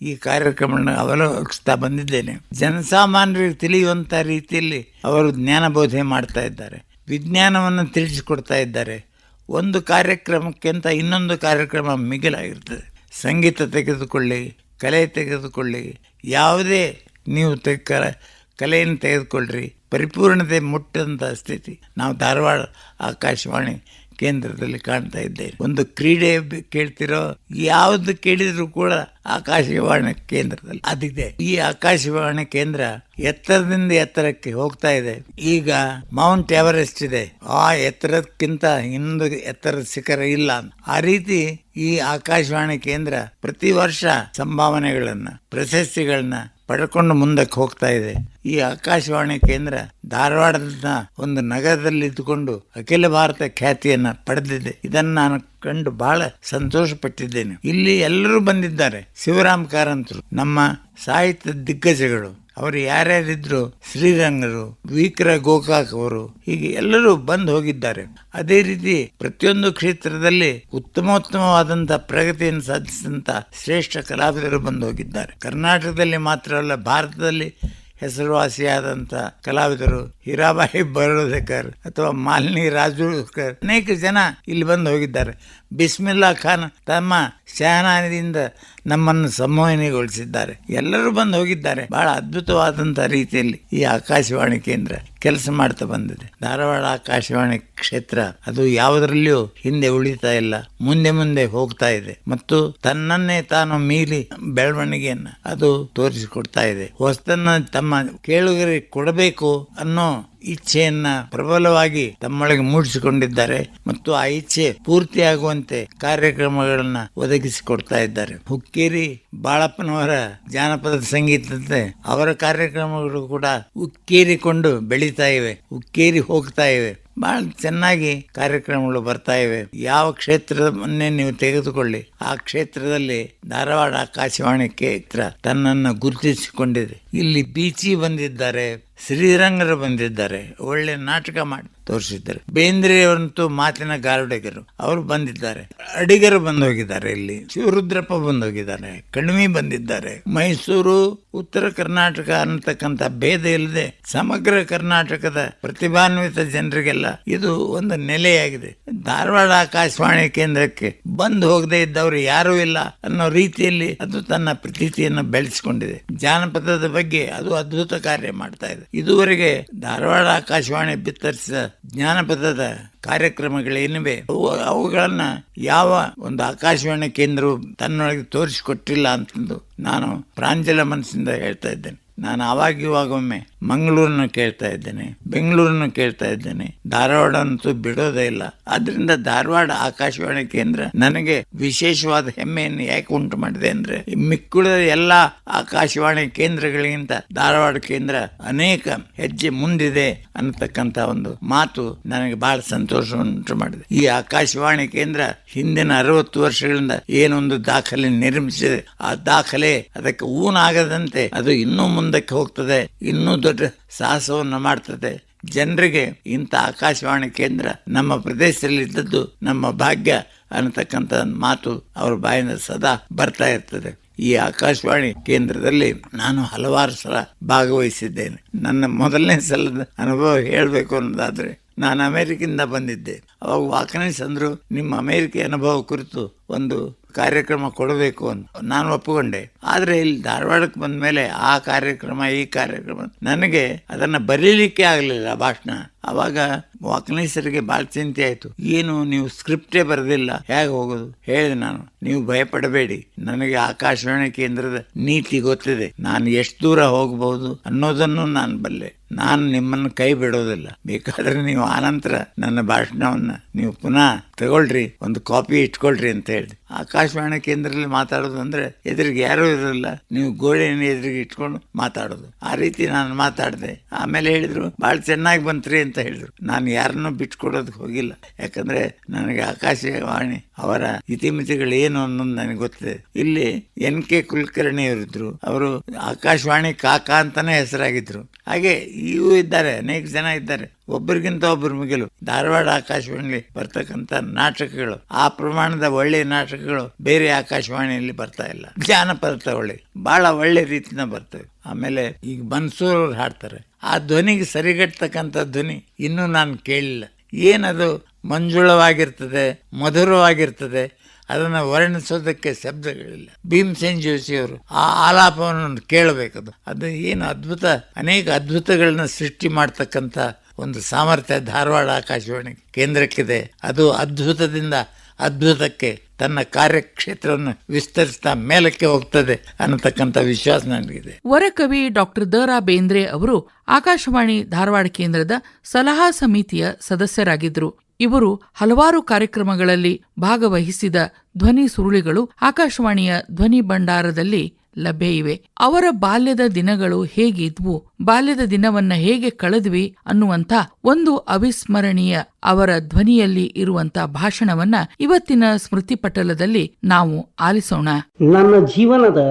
ಈ ಕಾರ್ಯಕ್ರಮವನ್ನು ಅವಲೋಕಿಸ್ತಾ ಬಂದಿದ್ದೇನೆ. ಜನಸಾಮಾನ್ಯರಿಗೆ ತಿಳಿಯುವಂಥ ರೀತಿಯಲ್ಲಿ ಅವರು ಜ್ಞಾನ ಬೋಧನೆ ಮಾಡ್ತಾ ಇದ್ದಾರೆ. ವಿಜ್ಞಾನವನ್ನು ತಿಳಿಸಿಕೊಡ್ತಾ ಇದ್ದಾರೆ. ಒಂದು ಕಾರ್ಯಕ್ರಮಕ್ಕಿಂತ ಇನ್ನೊಂದು ಕಾರ್ಯಕ್ರಮ ಮಿಗಿಲಾಗಿರ್ತದೆ. ಸಂಗೀತ ತೆಗೆದುಕೊಳ್ಳಿ, ಕಲೆ ತೆಗೆದುಕೊಳ್ಳಿ, ಯಾವುದೇ ನೀವು ತೆ ಕ- ಕಲೆಯನ್ನು ತೆಗೆದುಕೊಳ್ಳ್ರಿ, ಪರಿಪೂರ್ಣತೆ ಮುಟ್ಟಂಥ ಸ್ಥಿತಿ. ನಾವು ಧಾರವಾಡ, ಆಕಾಶವಾಣಿ ಕೇಂದ್ರದಲ್ಲಿ ಕಾಣ್ತಾ ಇದ್ದೇವೆ ಒಂದು ಕ್ರೀಡೆ ಕೇಳ್ತಿರೋ ಯಾವ್ದು ಕೇಳಿದ್ರು ಕೂಡ ಆಕಾಶವಾಣಿ ಕೇಂದ್ರದಲ್ಲಿ ಅದಿದೆ. ಈ ಆಕಾಶವಾಣಿ ಕೇಂದ್ರ ಎತ್ತರದಿಂದ ಎತ್ತರಕ್ಕೆ ಹೋಗ್ತಾ ಇದೆ. ಈಗ ಮೌಂಟ್ ಎವರೆಸ್ಟ್ ಇದೆ. ಆ ಎತ್ತರಕ್ಕಿಂತ ಇನ್ನೊಂದು ಎತ್ತರದ ಶಿಖರ ಇಲ್ಲ. ಆ ರೀತಿ ಈ ಆಕಾಶವಾಣಿ ಕೇಂದ್ರ ಪ್ರತಿ ವರ್ಷ ಸಂಭಾವನೆಗಳನ್ನ, ಪ್ರಶಸ್ತಿಗಳನ್ನ ಪಡ್ಕೊಂಡು ಮುಂದಕ್ಕೆ ಹೋಗ್ತಾ ಇದೆ. ಈ ಆಕಾಶವಾಣಿ ಕೇಂದ್ರ ಧಾರವಾಡದ ಒಂದು ನಗರದಲ್ಲಿ ಇದ್ದುಕೊಂಡು ಅಖಿಲ ಭಾರತ ಖ್ಯಾತಿಯನ್ನ ಪಡೆದಿದೆ. ಇದನ್ನು ನಾನು ಕಂಡು ಬಹಳ ಸಂತೋಷ ಪಟ್ಟಿದ್ದೇನೆ ಇಲ್ಲಿ ಎಲ್ಲರೂ ಬಂದಿದ್ದಾರೆ. ಶಿವರಾಮ್ ಕಾರಂತರು, ನಮ್ಮ ಸಾಹಿತ್ಯ ದಿಗ್ಗಜಗಳು. ಅವರು ಯಾರ್ಯಾರಿದ್ರು ಶ್ರೀರಂಗರು, ವಿಕ್ರ ಗೋಕಾಕ್ ಅವರು, ಹೀಗೆ ಎಲ್ಲರೂ ಬಂದು ಹೋಗಿದ್ದಾರೆ. ಅದೇ ರೀತಿ ಪ್ರತಿಯೊಂದು ಕ್ಷೇತ್ರದಲ್ಲಿ ಉತ್ತಮೋತ್ತಮವಾದಂಥ ಪ್ರಗತಿಯನ್ನು ಸಾಧಿಸಿದಂಥ ಶ್ರೇಷ್ಠ ಕಲಾವಿದರು ಬಂದು ಹೋಗಿದ್ದಾರೆ. ಕರ್ನಾಟಕದಲ್ಲಿ ಮಾತ್ರ ಅಲ್ಲ, ಭಾರತದಲ್ಲಿ ಹೆಸರುವಾಸಿಯಾದಂಥ ಕಲಾವಿದರು ಹೀರಾಬಾಯಿ ಬರೋದೇಕರ್ ಅಥವಾ ಮಾಲಿನಿ ರಾಜುಕರ್ ಅನೇಕ ಜನ ಇಲ್ಲಿ ಬಂದು ಹೋಗಿದ್ದಾರೆ. ಬಿಸ್ಮಿಲ್ಲಾ ಖಾನ್ ತಮ್ಮ ಶಹನಾದಿಂದ ನಮ್ಮನ್ನು ಸಂಮೋಹನೆಗೊಳಿಸಿದ್ದಾರೆ. ಎಲ್ಲರೂ ಬಂದು ಹೋಗಿದ್ದಾರೆ. ಬಹಳ ಅದ್ಭುತವಾದಂಥ ರೀತಿಯಲ್ಲಿ ಈ ಆಕಾಶವಾಣಿ ಕೇಂದ್ರ ಕೆಲಸ ಮಾಡ್ತಾ ಬಂದಿದೆ. ಧಾರವಾಡ ಆಕಾಶವಾಣಿ ಕ್ಷೇತ್ರ, ಅದು ಯಾವುದರಲ್ಲಿಯೂ ಹಿಂದೆ ಉಳಿತಾ ಇಲ್ಲ, ಮುಂದೆ ಮುಂದೆ ಹೋಗ್ತಾ ಇದೆ. ಮತ್ತು ತನ್ನನ್ನೇ ತಾನು ಮೀರಿ ಬೆಳವಣಿಗೆಯನ್ನು ಅದು ತೋರಿಸಿಕೊಡ್ತಾ ಇದೆ. ಹೊಸತನ್ನ ತಮ್ಮ ಕೇಳುಗರಿಗೆ ಕೊಡಬೇಕು ಅನ್ನೋ ಇಚ್ಛೆಯನ್ನ ಪ್ರಬಲವಾಗಿ ತಮ್ಮೊಳಗೆ ಮೂಡಿಸಿಕೊಂಡಿದ್ದಾರೆ ಮತ್ತು ಆ ಇಚ್ಛೆ ಪೂರ್ತಿಯಾಗುವಂತೆ ಕಾರ್ಯಕ್ರಮಗಳನ್ನ ಒದಗಿಸಿಕೊಡ್ತಾ ಇದ್ದಾರೆ. ಹುಕ್ಕೇರಿ ಬಾಳಪ್ಪನವರ ಜಾನಪದ ಸಂಗೀತದಂತೆ ಅವರ ಕಾರ್ಯಕ್ರಮಗಳು ಕೂಡ ಉಕ್ಕೇರಿಕೊಂಡು ಬೆಳೀತಾ ಇವೆ, ಉಕ್ಕೇರಿ ಹೋಗ್ತಾ ಇವೆ. ಬಹಳ ಚೆನ್ನಾಗಿ ಕಾರ್ಯಕ್ರಮಗಳು ಬರ್ತಾ ಇವೆ. ಯಾವ ಕ್ಷೇತ್ರವನ್ನೇ ನೀವು ತೆಗೆದುಕೊಳ್ಳಿ, ಆ ಕ್ಷೇತ್ರದಲ್ಲಿ ಧಾರವಾಡ ಆಕಾಶವಾಣಿ ಕ್ಷೇತ್ರ ತನ್ನನ್ನು ಗುರುತಿಸಿಕೊಂಡಿದೆ. ಇಲ್ಲಿ ಬೀಚಿ ಬಂದಿದ್ದಾರೆ, ಶ್ರೀರಂಗರು ಬಂದಿದ್ದಾರೆ, ಒಳ್ಳೆ ನಾಟಕ ಮಾಡಿ ತೋರಿಸಿದ್ದಾರೆ. ಬೇಂದ್ರೆಯವರಂತೂ ಮಾತಿನ ಗಾರುಡಿಗರು. ಅವರು ಬಂದಿದ್ದಾರೆ. ಅಡಿಗರು ಬಂದು ಹೋಗಿದ್ದಾರೆ ಇಲ್ಲಿ. ಶಿವರುದ್ರಪ್ಪ ಬಂದು ಹೋಗಿದ್ದಾರೆ ಕಣಿವಿ ಬಂದಿದ್ದಾರೆ. ಮೈಸೂರು, ಉತ್ತರ ಕರ್ನಾಟಕ ಅನ್ನತಕ್ಕಂಥ ಭೇದ ಇಲ್ಲದೆ ಸಮಗ್ರ ಕರ್ನಾಟಕದ ಪ್ರತಿಭಾನ್ವಿತ ಜನರಿಗೆಲ್ಲ ಇದು ಒಂದು ನೆಲೆಯಾಗಿದೆ. ಧಾರವಾಡ ಆಕಾಶವಾಣಿ ಕೇಂದ್ರಕ್ಕೆ ಬಂದು ಹೋಗದೆ ಇದ್ದವರು ಯಾರೂ ಇಲ್ಲ ಅನ್ನೋ ರೀತಿಯಲ್ಲಿ ಅದು ತನ್ನ ಪ್ರತೀತಿಯನ್ನು ಬೆಳೆಸಿಕೊಂಡಿದೆ. ಜಾನಪದದ ಬಗ್ಗೆ ಅದು ಅದ್ಭುತ ಕಾರ್ಯ ಮಾಡ್ತಾ ಇದೆ. ಇದುವರೆಗೆ ಧಾರವಾಡ ಆಕಾಶವಾಣಿ ಬಿತ್ತರಿಸಿದ ಜಾನಪದದ ಕಾರ್ಯಕ್ರಮಗಳೇನಿವೆ ಅವು ಅವುಗಳನ್ನು ಯಾವ ಒಂದು ಆಕಾಶವಾಣಿ ಕೇಂದ್ರವು ತನ್ನೊಳಗೆ ತೋರಿಸಿಕೊಟ್ಟಿಲ್ಲ ಅಂತಂದು ನಾನು ಪ್ರಾಂಜಲ ಮನಸ್ಸಿಂದ ಹೇಳ್ತಾ ಇದ್ದೇನೆ. ನಾನು ಆವಾಗ ಇವಾಗೊಮ್ಮೆ ಮಂಗಳೂರನ್ನ ಕೇಳ್ತಾ ಇದ್ದೇನೆ, ಬೆಂಗಳೂರನ್ನು ಕೇಳ್ತಾ ಇದ್ದೇನೆ. ಧಾರವಾಡ ಅಂತೂ ಬಿಡೋದೇ ಇಲ್ಲ. ಆದ್ರಿಂದ ಧಾರವಾಡ ಆಕಾಶವಾಣಿ ಕೇಂದ್ರ ನನಗೆ ವಿಶೇಷವಾದ ಹೆಮ್ಮೆಯನ್ನು ಯಾಕೆ ಉಂಟು ಮಾಡಿದೆ ಅಂದ್ರೆ ಮಿಕ್ಕುಳ ಎಲ್ಲಾ ಆಕಾಶವಾಣಿ ಕೇಂದ್ರಗಳಿಗಿಂತ ಧಾರವಾಡ ಕೇಂದ್ರ ಅನೇಕ ಹೆಜ್ಜೆ ಮುಂದಿದೆ ಅನ್ನತಕ್ಕಂತ ಒಂದು ಮಾತು ನನಗೆ ಬಹಳ ಸಂತೋಷ ಉಂಟು ಮಾಡಿದೆ. ಈ ಆಕಾಶವಾಣಿ ಕೇಂದ್ರ ಹಿಂದಿನ ಅರವತ್ತು ವರ್ಷಗಳಿಂದ ಏನೊಂದು ದಾಖಲೆ ನಿರ್ಮಿಸಿದೆ, ಆ ದಾಖಲೆ ಅದಕ್ಕೆ ಊನಾಗದಂತೆ ಅದು ಇನ್ನೂ ಮುಂದಕ್ಕೆ ಹೋಗ್ತದೆ, ಇನ್ನೂ ದೊಡ್ಡ ಸಾಹಸವನ್ನು ಮಾಡ್ತದೆ. ಜನರಿಗೆ ಇಂಥ ಆಕಾಶವಾಣಿ ಕೇಂದ್ರ ನಮ್ಮ ಪ್ರದೇಶದಲ್ಲಿ ಇದ್ದದ್ದು ನಮ್ಮ ಭಾಗ್ಯ ಅನ್ನತಕ್ಕಂಥ ಮಾತು ಅವ್ರ ಬಾಯಿಂದ ಸದಾ ಬರ್ತಾ ಇರ್ತದೆ. ಈ ಆಕಾಶವಾಣಿ ಕೇಂದ್ರದಲ್ಲಿ ನಾನು ಹಲವಾರು ಸಲ ಭಾಗವಹಿಸಿದ್ದೇನೆ. ನನ್ನ ಮೊದಲನೇ ಸಲದ ಅನುಭವ ಹೇಳಬೇಕು ಅನ್ನೋದಾದ್ರೆ ನಾನು ಅಮೇರಿಕಿಂದ ಬಂದಿದ್ದೆ. ಅವಾಗ ವಾಕನೇಶ್ ಅಂದ್ರು ನಿಮ್ಮ ಅಮೆರಿಕ ಅನುಭವ ಕುರಿತು ಒಂದು ಕಾರ್ಯಕ್ರಮ ಕೊಡಬೇಕು ಅಂತ ನಾನು ಒಪ್ಪಿಕೊಂಡೆ. ಆದರೆ ಇಲ್ಲಿ ಧಾರವಾಡಕ್ಕೆ ಬಂದ ಮೇಲೆ ಆ ಕಾರ್ಯಕ್ರಮ, ಈ ಕಾರ್ಯಕ್ರಮ, ನನಗೆ ಅದನ್ನ ಬರೀಲಿಕ್ಕೆ ಆಗಲಿಲ್ಲ ಭಾಷಣ. ಅವಾಗ ವಾಕ್ನೇಶ್ವರಿಗೆ ಭಾಳ ಚಿಂತೆ ಆಯಿತು. ಏನು, ನೀವು ಸ್ಕ್ರಿಪ್ಟೇ ಬರೆದಿಲ್ಲ, ಹೇಗೆ ಹೋಗೋದು? ಹೇಳಿದೆ ನಾನು, ನೀವು ಭಯಪಡಬೇಡಿ. ನನಗೆ ಆಕಾಶವಾಣಿ ಕೇಂದ್ರದ ನೀತಿ ಗೊತ್ತಿದೆ. ನಾನು ಎಷ್ಟು ದೂರ ಹೋಗಬಹುದು ಅನ್ನೋದನ್ನು ನಾನು ಬಲ್ಲೆ. ನಾನು ನಿಮ್ಮನ್ನು ಕೈ ಬಿಡೋದಿಲ್ಲ. ಬೇಕಾದ್ರೆ ನೀವು ಆನಂತರ ನನ್ನ ಭಾಷಣವನ್ನ ನೀವು ಪುನಃ ತಗೊಳ್ರಿ, ಒಂದು ಕಾಪಿ ಇಟ್ಕೊಳ್ರಿ ಅಂತ ಹೇಳಿದೆ. ಆಕಾಶವಾಣಿ ಕೇಂದ್ರದಲ್ಲಿ ಮಾತಾಡೋದು ಅಂದ್ರೆ ಎದುರಿಗೆ ಯಾರೂ ಇರಲಿಲ್ಲ ನೀವು ಗೋಡೆಯನ್ನು ಎದುರಿಗೆ ಇಟ್ಕೊಂಡು ಮಾತಾಡೋದು. ಆ ರೀತಿ ನಾನು ಮಾತಾಡಿದೆ. ಆಮೇಲೆ ಹೇಳಿದ್ರು ಭಾಳ ಚೆನ್ನಾಗಿ ಬಂತ್ರಿ ಅಂತ ಹೇಳಿದ್ರು. ನಾನು ಯಾರನ್ನೂ ಬಿಟ್ಕೊಡೋದಕ್ಕೆ ಹೋಗಿಲ್ಲ. ಯಾಕಂದ್ರೆ ನನಗೆ ಆಕಾಶವಾಣಿ ಅವರ ಇತಿಮಿತಿಗಳು ಏನು ಅನ್ನೋದು ನನಗೆ ಗೊತ್ತಿದೆ. ಇಲ್ಲಿ ಎನ್ ಕೆ ಕುಲಕರ್ಣಿ ಅವರಿದ್ರು ಅವರು ಆಕಾಶವಾಣಿ ಕಾಕಾ ಅಂತಾನೆ ಹೆಸರಾಗಿದ್ರು. ಹಾಗೆ ಇವು ಇದ್ದಾರೆ, ಅನೇಕ ಜನ ಇದ್ದಾರೆ. ಒಬ್ಬರಿಗಿಂತ ಒಬ್ಬರು ಮುಗಿಲು. ಧಾರವಾಡ ಆಕಾಶವಾಣಿಲಿ ಬರ್ತಕ್ಕಂಥ ನಾಟಕಗಳು, ಆ ಪ್ರಮಾಣದ ಒಳ್ಳೆಯ ನಾಟಕಗಳು ಬೇರೆ ಆಕಾಶವಾಣಿಯಲ್ಲಿ ಬರ್ತಾ ಇಲ್ಲ. ಜಾನಪದ ತಗೊಳ್ಳಿ. ಬಹಳ ಒಳ್ಳೆ ರೀತಿನ ಬರ್ತವೆ. ಆಮೇಲೆ ಈಗ ಬನ್ಸೂರ್ ಅವ್ರು ಹಾಡ್ತಾರೆ. ಆ ಧ್ವನಿಗೆ ಸರಿಗಟ್ಟತಕ್ಕಂಥ ಧ್ವನಿ ಇನ್ನೂ ನಾನು ಕೇಳಿಲ್ಲ. ಏನದು? ಮಂಜುಳವಾಗಿರ್ತದೆ, ಮಧುರವಾಗಿರ್ತದೆ, ಅದನ್ನು ವರ್ಣಿಸೋದಕ್ಕೆ ಶಬ್ದಗಳಿಲ್ಲ. ಭೀಮಸೇನ್ ಜೋಶಿಯವರು ಆ ಆಲಾಪವನ್ನು ಕೇಳಬೇಕದು. ಅದು ಏನು ಅದ್ಭುತ, ಅನೇಕ ಅದ್ಭುತಗಳನ್ನ ಸೃಷ್ಟಿ ಮಾಡ್ತಕ್ಕಂಥ ಒಂದು ಸಾಮರ್ಥ್ಯ ಧಾರವಾಡ ಆಕಾಶವಾಣಿ ಕೇಂದ್ರಕ್ಕಿದೆ. ಅದು ಅದ್ಭುತದಿಂದ ಅದ್ಭುತಕ್ಕೆ ತನ್ನ ಕಾರ್ಯಕ್ಷೇತ್ರವನ್ನು ವಿಸ್ತರಿಸ್ತಾ ಮೇಲಕ್ಕೆ ಹೋಗ್ತದೆ ಅನ್ನತಕ್ಕಂಥ ವಿಶ್ವಾಸ ನನಗಿದೆ. ವರಕವಿ ಡಾಕ್ಟರ್ ದ ರಾ ಬೇಂದ್ರೆ ಅವರು ಆಕಾಶವಾಣಿ ಧಾರವಾಡ ಕೇಂದ್ರದ ಸಲಹಾ ಸಮಿತಿಯ ಸದಸ್ಯರಾಗಿದ್ದರು. ಇವರು ಹಲವಾರು ಕಾರ್ಯಕ್ರಮಗಳಲ್ಲಿ ಭಾಗವಹಿಸಿದ ಧ್ವನಿ ಸುರುಳಿಗಳು ಆಕಾಶವಾಣಿಯ ಧ್ವನಿ ಭಂಡಾರದಲ್ಲಿ ಲಭ್ಯ ಇವೆ. ಅವರ ಬಾಲ್ಯದ ದಿನಗಳು ಹೇಗಿದ್ವು ಬಾಲ್ಯದ ದಿನವನ್ನ ಹೇಗೆ ಕಳೆದ್ವಿ ಅನ್ನುವಂಥ ಒಂದು ಅವಿಸ್ಮರಣೀಯ ಅವರ ಧ್ವನಿಯಲ್ಲಿ ಇರುವಂತ ಭಾಷಣವನ್ನ ಇವತ್ತಿನ ಸ್ಮೃತಿ ಪಟಲದಲ್ಲಿ ನಾವು ಆಲಿಸೋಣ. ನನ್ನ ಜೀವನದ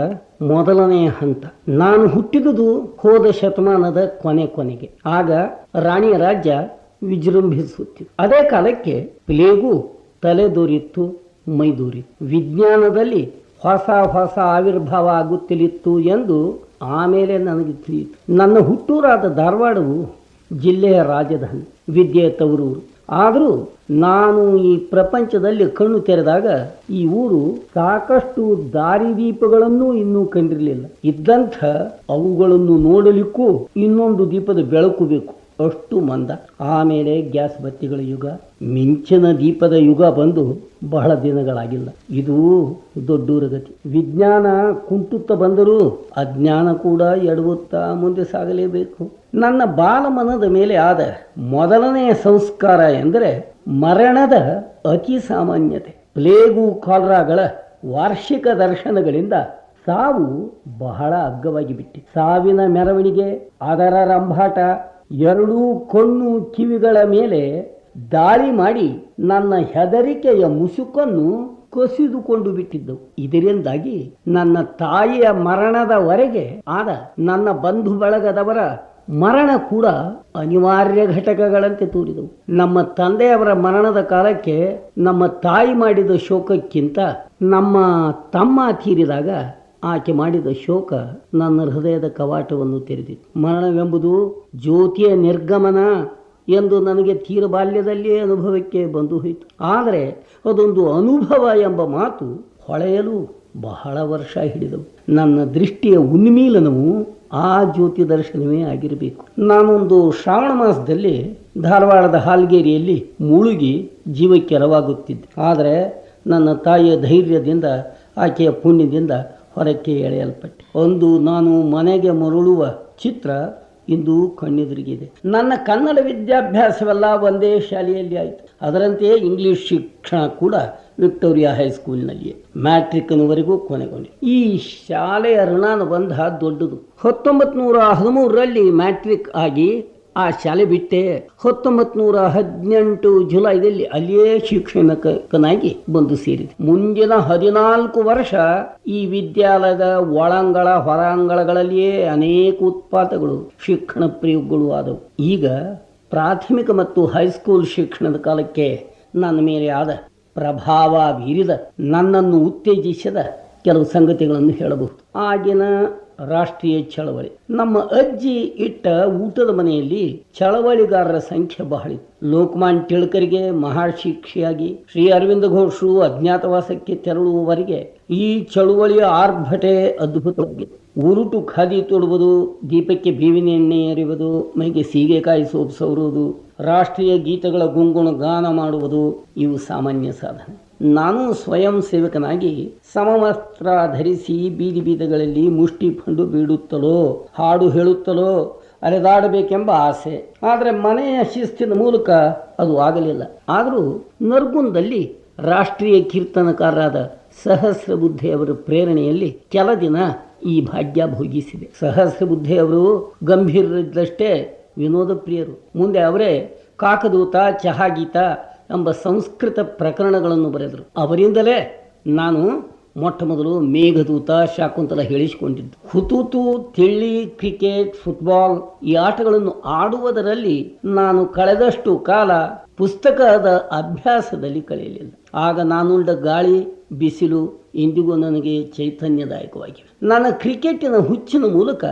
ಮೊದಲನೆಯ ಹಂತ. ನಾನು ಹುಟ್ಟಿದುದು ಹೋದ ಶತಮಾನದ ಕೊನೆ ಕೊನೆಗೆ. ಆಗ ರಾಣಿಯ ರಾಜ್ಯ ವಿಜೃಂಭಿಸುತ್ತಿತ್ತು. ಅದೇ ಕಾಲಕ್ಕೆ ಪ್ಲೇಗು ತಲೆದೋರಿತ್ತು ಮೈದೂರಿತ್ತು ವಿಜ್ಞಾನದಲ್ಲಿ ಹೊಸ ಹೊಸ ಆವಿರ್ಭಾವ ಆಗುತ್ತಿಲಿತ್ತು ಎಂದು ಆಮೇಲೆ ನನಗೆ ತಿಳಿಯಿತು. ನನ್ನ ಹುಟ್ಟೂರಾದ ಧಾರವಾಡವು ಜಿಲ್ಲೆಯ ರಾಜಧಾನಿ ವಿದ್ಯೆ ತವರೂರು. ಆದರೂ ನಾನು ಈ ಪ್ರಪಂಚದಲ್ಲಿ ಕಣ್ಣು ತೆರೆದಾಗ ಈ ಊರು ಸಾಕಷ್ಟು ದಾರಿದೀಪಗಳನ್ನು ಇನ್ನೂ ಕಂಡಿರಲಿಲ್ಲ. ಇದ್ದಂಥ ಅವುಗಳನ್ನು ನೋಡಲಿಕ್ಕೂ ಇನ್ನೊಂದು ದೀಪದ ಬೆಳಕು ಬೇಕು. ಅಷ್ಟು ಮಂದ. ಆಮೇಲೆ ಗ್ಯಾಸ್ ಬತ್ತಿಗಳ ಯುಗ, ಮಿಂಚಿನ ದೀಪದ ಯುಗ ಬಂದು ಬಹಳ ದಿನಗಳಾಗಿಲ್ಲ. ಇದು ದೊಡ್ಡೂರ ಗತಿ. ವಿಜ್ಞಾನ ಕುಂಟುತ್ತ ಬಂದರೂ ಅಜ್ಞಾನ ಕೂಡ ಎಡವುತ್ತಾ ಮುಂದೆ ಸಾಗಲೇಬೇಕು. ನನ್ನ ಬಾಲಮನದ ಮೇಲೆ ಆದ ಮೊದಲನೆಯ ಸಂಸ್ಕಾರ ಎಂದರೆ ಮರಣದ ಅತಿ ಸಾಮಾನ್ಯತೆ. ಪ್ಲೇಗು ಕಾಲರಾಗಳ ವಾರ್ಷಿಕ ದರ್ಶನಗಳಿಂದ ಸಾವು ಬಹಳ ಅಗ್ಗವಾಗಿ ಬಿಟ್ಟಿ ಸಾವಿನ ಮೆರವಣಿಗೆ, ಅದರ ರಂಭಾಟ ಎರಡೂ ಕಣ್ಣು ಕಿವಿಗಳ ಮೇಲೆ ದಾಳಿ ಮಾಡಿ ನನ್ನ ಹೆದರಿಕೆಯ ಮುಸುಕನ್ನು ಕಸಿದುಕೊಂಡು ಬಿಟ್ಟಿದ್ದವು. ಇದರಿಂದಾಗಿ ನನ್ನ ತಾಯಿಯ ಮರಣದವರೆಗೆ ಆದ ನನ್ನ ಬಂಧು ಬಳಗದವರ ಮರಣ ಕೂಡ ಅನಿವಾರ್ಯ ಘಟಕಗಳಂತೆ ತೋರಿದವು. ನಮ್ಮ ತಂದೆಯವರ ಮರಣದ ಕಾಲಕ್ಕೆ ನಮ್ಮ ತಾಯಿ ಮಾಡಿದ ಶೋಕಕ್ಕಿಂತ ನಮ್ಮ ತಮ್ಮ ತೀರಿದಾಗ ಆಕೆ ಮಾಡಿದ ಶೋಕ ನನ್ನ ಹೃದಯದ ಕವಾಟವನ್ನು ತೆರೆದಿತ್ತು. ಮರಣವೆಂಬುದು ಜ್ಯೋತಿಯ ನಿರ್ಗಮನ ಎಂದು ನನಗೆ ತೀರ ಬಾಲ್ಯದಲ್ಲಿಯೇ ಅನುಭವಕ್ಕೆ ಬಂದು ಹೋಯಿತು. ಆದರೆ ಅದೊಂದು ಅನುಭವ ಎಂಬ ಮಾತು ಹೊಳೆಯಲು ಬಹಳ ವರ್ಷ ಹಿಡಿದವು. ನನ್ನ ದೃಷ್ಟಿಯ ಉನ್ಮೀಲನವು ಆ ಜ್ಯೋತಿ ದರ್ಶನವೇ ಆಗಿರಬೇಕು. ನಾನೊಂದು ಶ್ರಾವಣ ಮಾಸದಲ್ಲಿ ಧಾರವಾಡದ ಹಾಲ್ಗೇರಿಯಲ್ಲಿ ಮುಳುಗಿ ಜೀವಕ್ಕೆ ರವಾಗುತ್ತಿದ್ದೆ. ಆದರೆ ನನ್ನ ತಾಯಿಯ ಧೈರ್ಯದಿಂದ, ಆಕೆಯ ಪುಣ್ಯದಿಂದ ಹೊರಕ್ಕೆ ಎಳೆಯಲ್ಪಟ್ಟೆ. ಒಂದು ನಾನು ಮನೆಗೆ ಮರಳುವ ಚಿತ್ರ ಇಂದು ಕಣ್ಣೆದುರಿಗಿದೆ. ನನ್ನ ಕನ್ನಡ ವಿದ್ಯಾಭ್ಯಾಸವೆಲ್ಲ ಒಂದೇ ಶಾಲೆಯಲ್ಲಿ ಆಯಿತು. ಅದರಂತೆಯೇ ಇಂಗ್ಲಿಷ್ ಶಿಕ್ಷಣ ಕೂಡ ವಿಕ್ಟೋರಿಯಾ ಹೈಸ್ಕೂಲ್ನಲ್ಲಿಯೇ. ಮ್ಯಾಟ್ರಿಕ್ನವರೆಗೂ ಕೊನೆಗೊಂಡೆ. ಈ ಶಾಲೆಯ ಋಣಾನುಬಂಧ ದೊಡ್ಡದು. ಹತ್ತೊಂಬತ್ತು ನೂರ ಹದಿಮೂರರಲ್ಲಿ ಮ್ಯಾಟ್ರಿಕ್ ಆಗಿ ಆ ಶಾಲೆ ಬಿಟ್ಟೆ ಹತ್ತೊಂಬತ್ನೂರ ಹದಿನೆಂಟು ಜುಲೈದಲ್ಲಿ ಅಲ್ಲಿಯೇ ಶಿಕ್ಷಣಕನಾಗಿ ಬಂದು ಸೇರಿದೆ. ಮುಂದಿನ ಹದಿನಾಲ್ಕು ವರ್ಷ ಈ ವಿದ್ಯಾಲಯದ ಒಳಾಂಗಳ ಹೊರಾಂಗಣಗಳಲ್ಲಿಯೇ ಅನೇಕ ಉತ್ಪಾದಗಳು ಶಿಕ್ಷಣ ಪ್ರಯೋಗಗಳು ಆದವು. ಈಗ ಪ್ರಾಥಮಿಕ ಮತ್ತು ಹೈಸ್ಕೂಲ್ ಶಿಕ್ಷಣದ ಕಾಲಕ್ಕೆ ನನ್ನ ಮೇಲೆ ಆದ ಪ್ರಭಾವ ಬೀರಿದ ನನ್ನನ್ನು ಉತ್ತೇಜಿಸಿದ ಕೆಲವು ಸಂಗತಿಗಳನ್ನು ಹೇಳಬಹುದು. ಆಗಿನ ರಾಷ್ಟ್ರೀಯ ಚಳವಳಿ. ನಮ್ಮ ಅಜ್ಜಿ ಇಟ್ಟ ಊಟದ ಮನೆಯಲ್ಲಿ ಚಳವಳಿಗಾರರ ಸಂಖ್ಯೆ ಬಹಳ ಲೋಕಮಾನ್ ತಿಳ್ಕರಿಗೆ ಮಹಾಶಿಕ್ಷಿಯಾಗಿ ಶ್ರೀ ಅರವಿಂದ ಘೋಷರು ಅಜ್ಞಾತವಾಸಕ್ಕೆ ತೆರಳುವವರೆಗೆ ಈ ಚಳುವಳಿಯ ಆರ್ಭಟೆ ಅದ್ಭುತವಾಗಿದೆ. ಉರುಟು ಖಾದಿ ತೊಡುವುದು, ದೀಪಕ್ಕೆ ಬೇವಿನ ಎಣ್ಣೆ ಎರೆಯುವುದು, ಮೈಗೆ ಸೀಗೆಕಾಯಿ ಸೋಪ್ ಸವರುವುದು ರಾಷ್ಟ್ರೀಯ ಗೀತೆಗಳ ಗುಂಗುಣ ಗಾನ ಮಾಡುವುದು, ಇವು ಸಾಮಾನ್ಯ ಸಾಧನೆ. ನಾನು ಸ್ವಯಂ ಸೇವಕನಾಗಿ ಸಮವಸ್ತ್ರ ಧರಿಸಿ ಬೀದಿ ಬೀದಿಗಳಲ್ಲಿ ಮುಷ್ಟಿ ಫಂಡು ಬೀಡುತ್ತಲೋ, ಹಾಡು ಹೇಳುತ್ತಲೋ ಅರೆದಾಡಬೇಕೆಂಬ ಆಸೆ. ಆದರೆ ಮನೆಯ ಶಿಸ್ತಿನ ಮೂಲಕ ಅದು ಆಗಲಿಲ್ಲ. ಆದರೂ ನರ್ಗುಂದಲ್ಲಿ ರಾಷ್ಟ್ರೀಯ ಕೀರ್ತನಕಾರರಾದ ಸಹಸ್ರ ಬುದ್ಧೆಯವರ ಪ್ರೇರಣೆಯಲ್ಲಿ ಕೆಲ ದಿನ ಈ ಭಾಗ್ಯ ಭೋಗಿಸಿದೆ. ಸಹಸ್ರ ಬುದ್ಧಿಯವರು ಗಂಭೀರರಿದ್ದಷ್ಟೇ ವಿನೋದ ಪ್ರಿಯರು ಮುಂದೆ ಅವರೇ ಕಾಕದೂತ, ಚಹಾಗೀತ ಎಂಬ ಸಂಸ್ಕೃತ ಪ್ರಕರಣಗಳನ್ನು ಬರೆದರು. ಅವರಿಂದಲೇ ನಾನು ಮೊಟ್ಟ ಮೊದಲು ಮೇಘದೂತ ಶಾಕುಂತಲ ಹೇಳಿಸಿಕೊಂಡಿದ್ದು. ಹುತೂತು, ತಿಳ್ಳಿ, ಕ್ರಿಕೆಟ್, ಫುಟ್ಬಾಲ್ ಈ ಆಟಗಳನ್ನು ಆಡುವುದರಲ್ಲಿ ನಾನು ಕಳೆದಷ್ಟು ಕಾಲ ಪುಸ್ತಕದ ಅಭ್ಯಾಸದಲ್ಲಿ ಕಳೆಯಲಿಲ್ಲ. ಆಗ ನಾನುಂಡ ಗಾಳಿ, ಬಿಸಿಲು ಇಂದಿಗೂ ನನಗೆ ಚೈತನ್ಯದಾಯಕವಾಗಿವೆ ನನ್ನ ಕ್ರಿಕೆಟಿನ ಹುಚ್ಚಿನ ಮೂಲಕ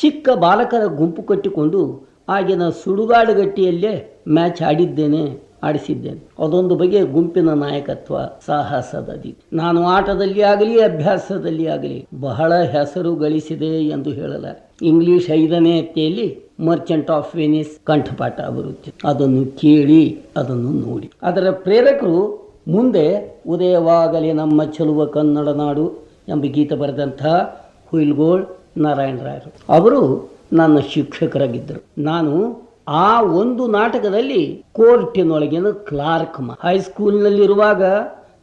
ಚಿಕ್ಕ ಬಾಲಕರ ಗುಂಪು ಕಟ್ಟಿಕೊಂಡು ಆಗಿನ ಸುಡುಗಾಡುಗಟ್ಟಿಯಲ್ಲೇ ಮ್ಯಾಚ್ ಆಡಿದ್ದೇನೆ ಆಡಿಸಿದ್ದೇನೆ. ಅದೊಂದು ಬಗೆಯ ಗುಂಪಿನ ನಾಯಕತ್ವ ಸಾಹಸದ ನಾನು ಆಟದಲ್ಲಿ ಆಗಲಿ, ಅಭ್ಯಾಸದಲ್ಲಿ ಆಗಲಿ, ಬಹಳ ಹೆಸರು ಗಳಿಸಿದೆ ಎಂದು ಹೇಳಲಾರೆ. ಇಂಗ್ಲಿಷ್ ಐದನೇ ಅತ್ತೆಯಲ್ಲಿ ಮರ್ಚೆಂಟ್ ಆಫ್ ವೆನಿಸ್ ಕಂಠಪಾಠ ಬರುತ್ತೆ ಅದನ್ನು ಕೇಳಿ, ಅದನ್ನು ನೋಡಿ. ಅದರ ಪ್ರೇರಕರು ಮುಂದೆ, ಉದಯವಾಗಲಿ ನಮ್ಮ ಚೆಲುವ ಕನ್ನಡ ನಾಡು ಎಂಬ ಗೀತೆ ಬರೆದಂತಹ ಹುಯಿಲ್ಗೋಳ್ ನಾರಾಯಣ ರಾಯರು. ಅವರು ನನ್ನ ಶಿಕ್ಷಕರಾಗಿದ್ದರು. ನಾನು ಆ ಒಂದು ನಾಟಕದಲ್ಲಿ ಕೋರ್ಟಿನೊಳಗಿನ ಕ್ಲಾರ್ಕ್ ಮ. ಹೈಸ್ಕೂಲ್ನಲ್ಲಿರುವಾಗ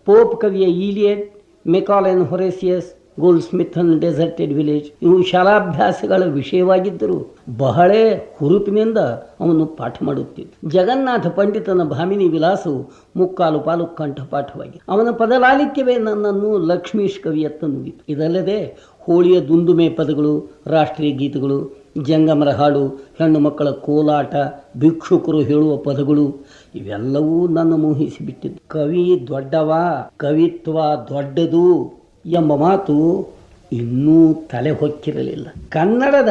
ಪೋಪ್ ಕವಿಯ ಈಲಿಯಟ್ ಮೆಕಾಲೆನ್ ಹೊರೇಸಿಯಸ್ ಗೋಲ್ಡ್ ಸ್ಮಿಥನ್ ಡೆಸರ್ಟೆಡ್ ವಿಲೇಜ್ ಇವು ಶಾಲಾಭ್ಯಾಸಗಳ ವಿಷಯವಾಗಿದ್ದರು ಬಹಳ ಹುರುಪಿನಿಂದ ಅವನು ಪಾಠ ಮಾಡುತ್ತಿದ್ದ. ಜಗನ್ನಾಥ ಪಂಡಿತನ ಭಾಮಿನಿ ವಿಲಾಸವು ಮುಕ್ಕಾಲು ಪಾಲು ಕಂಠಪಾಠವಾಗಿ. ಅವನ ಪದಲಾಲಿತ್ಯವೇ ನನ್ನನ್ನು ಲಕ್ಷ್ಮೀಶ್ ಕವಿಯತ್ತ ನುಗ್ಗಿತು ಇದಲ್ಲದೆ ಹೋಳಿಯ ದುಂದುಮೆ ಪದಗಳು, ರಾಷ್ಟ್ರೀಯ ಗೀತೆಗಳು ಜಂಗಮರ ಹಾಡು, ಹೆಣ್ಣು ಮಕ್ಕಳ ಕೋಲಾಟ, ಭಿಕ್ಷುಕರು ಹೇಳುವ ಪದಗಳು, ಇವೆಲ್ಲವೂ ನನ್ನ ಮೋಹಿಸಿಬಿಟ್ಟಿದ್ದು ಕವಿ ದೊಡ್ಡವ, ಕವಿತ್ವ ದೊಡ್ಡದು ಎಂಬ ಮಾತು ಇನ್ನೂ ತಲೆ ಹೊಕ್ಕಿರಲಿಲ್ಲ. ಕನ್ನಡದ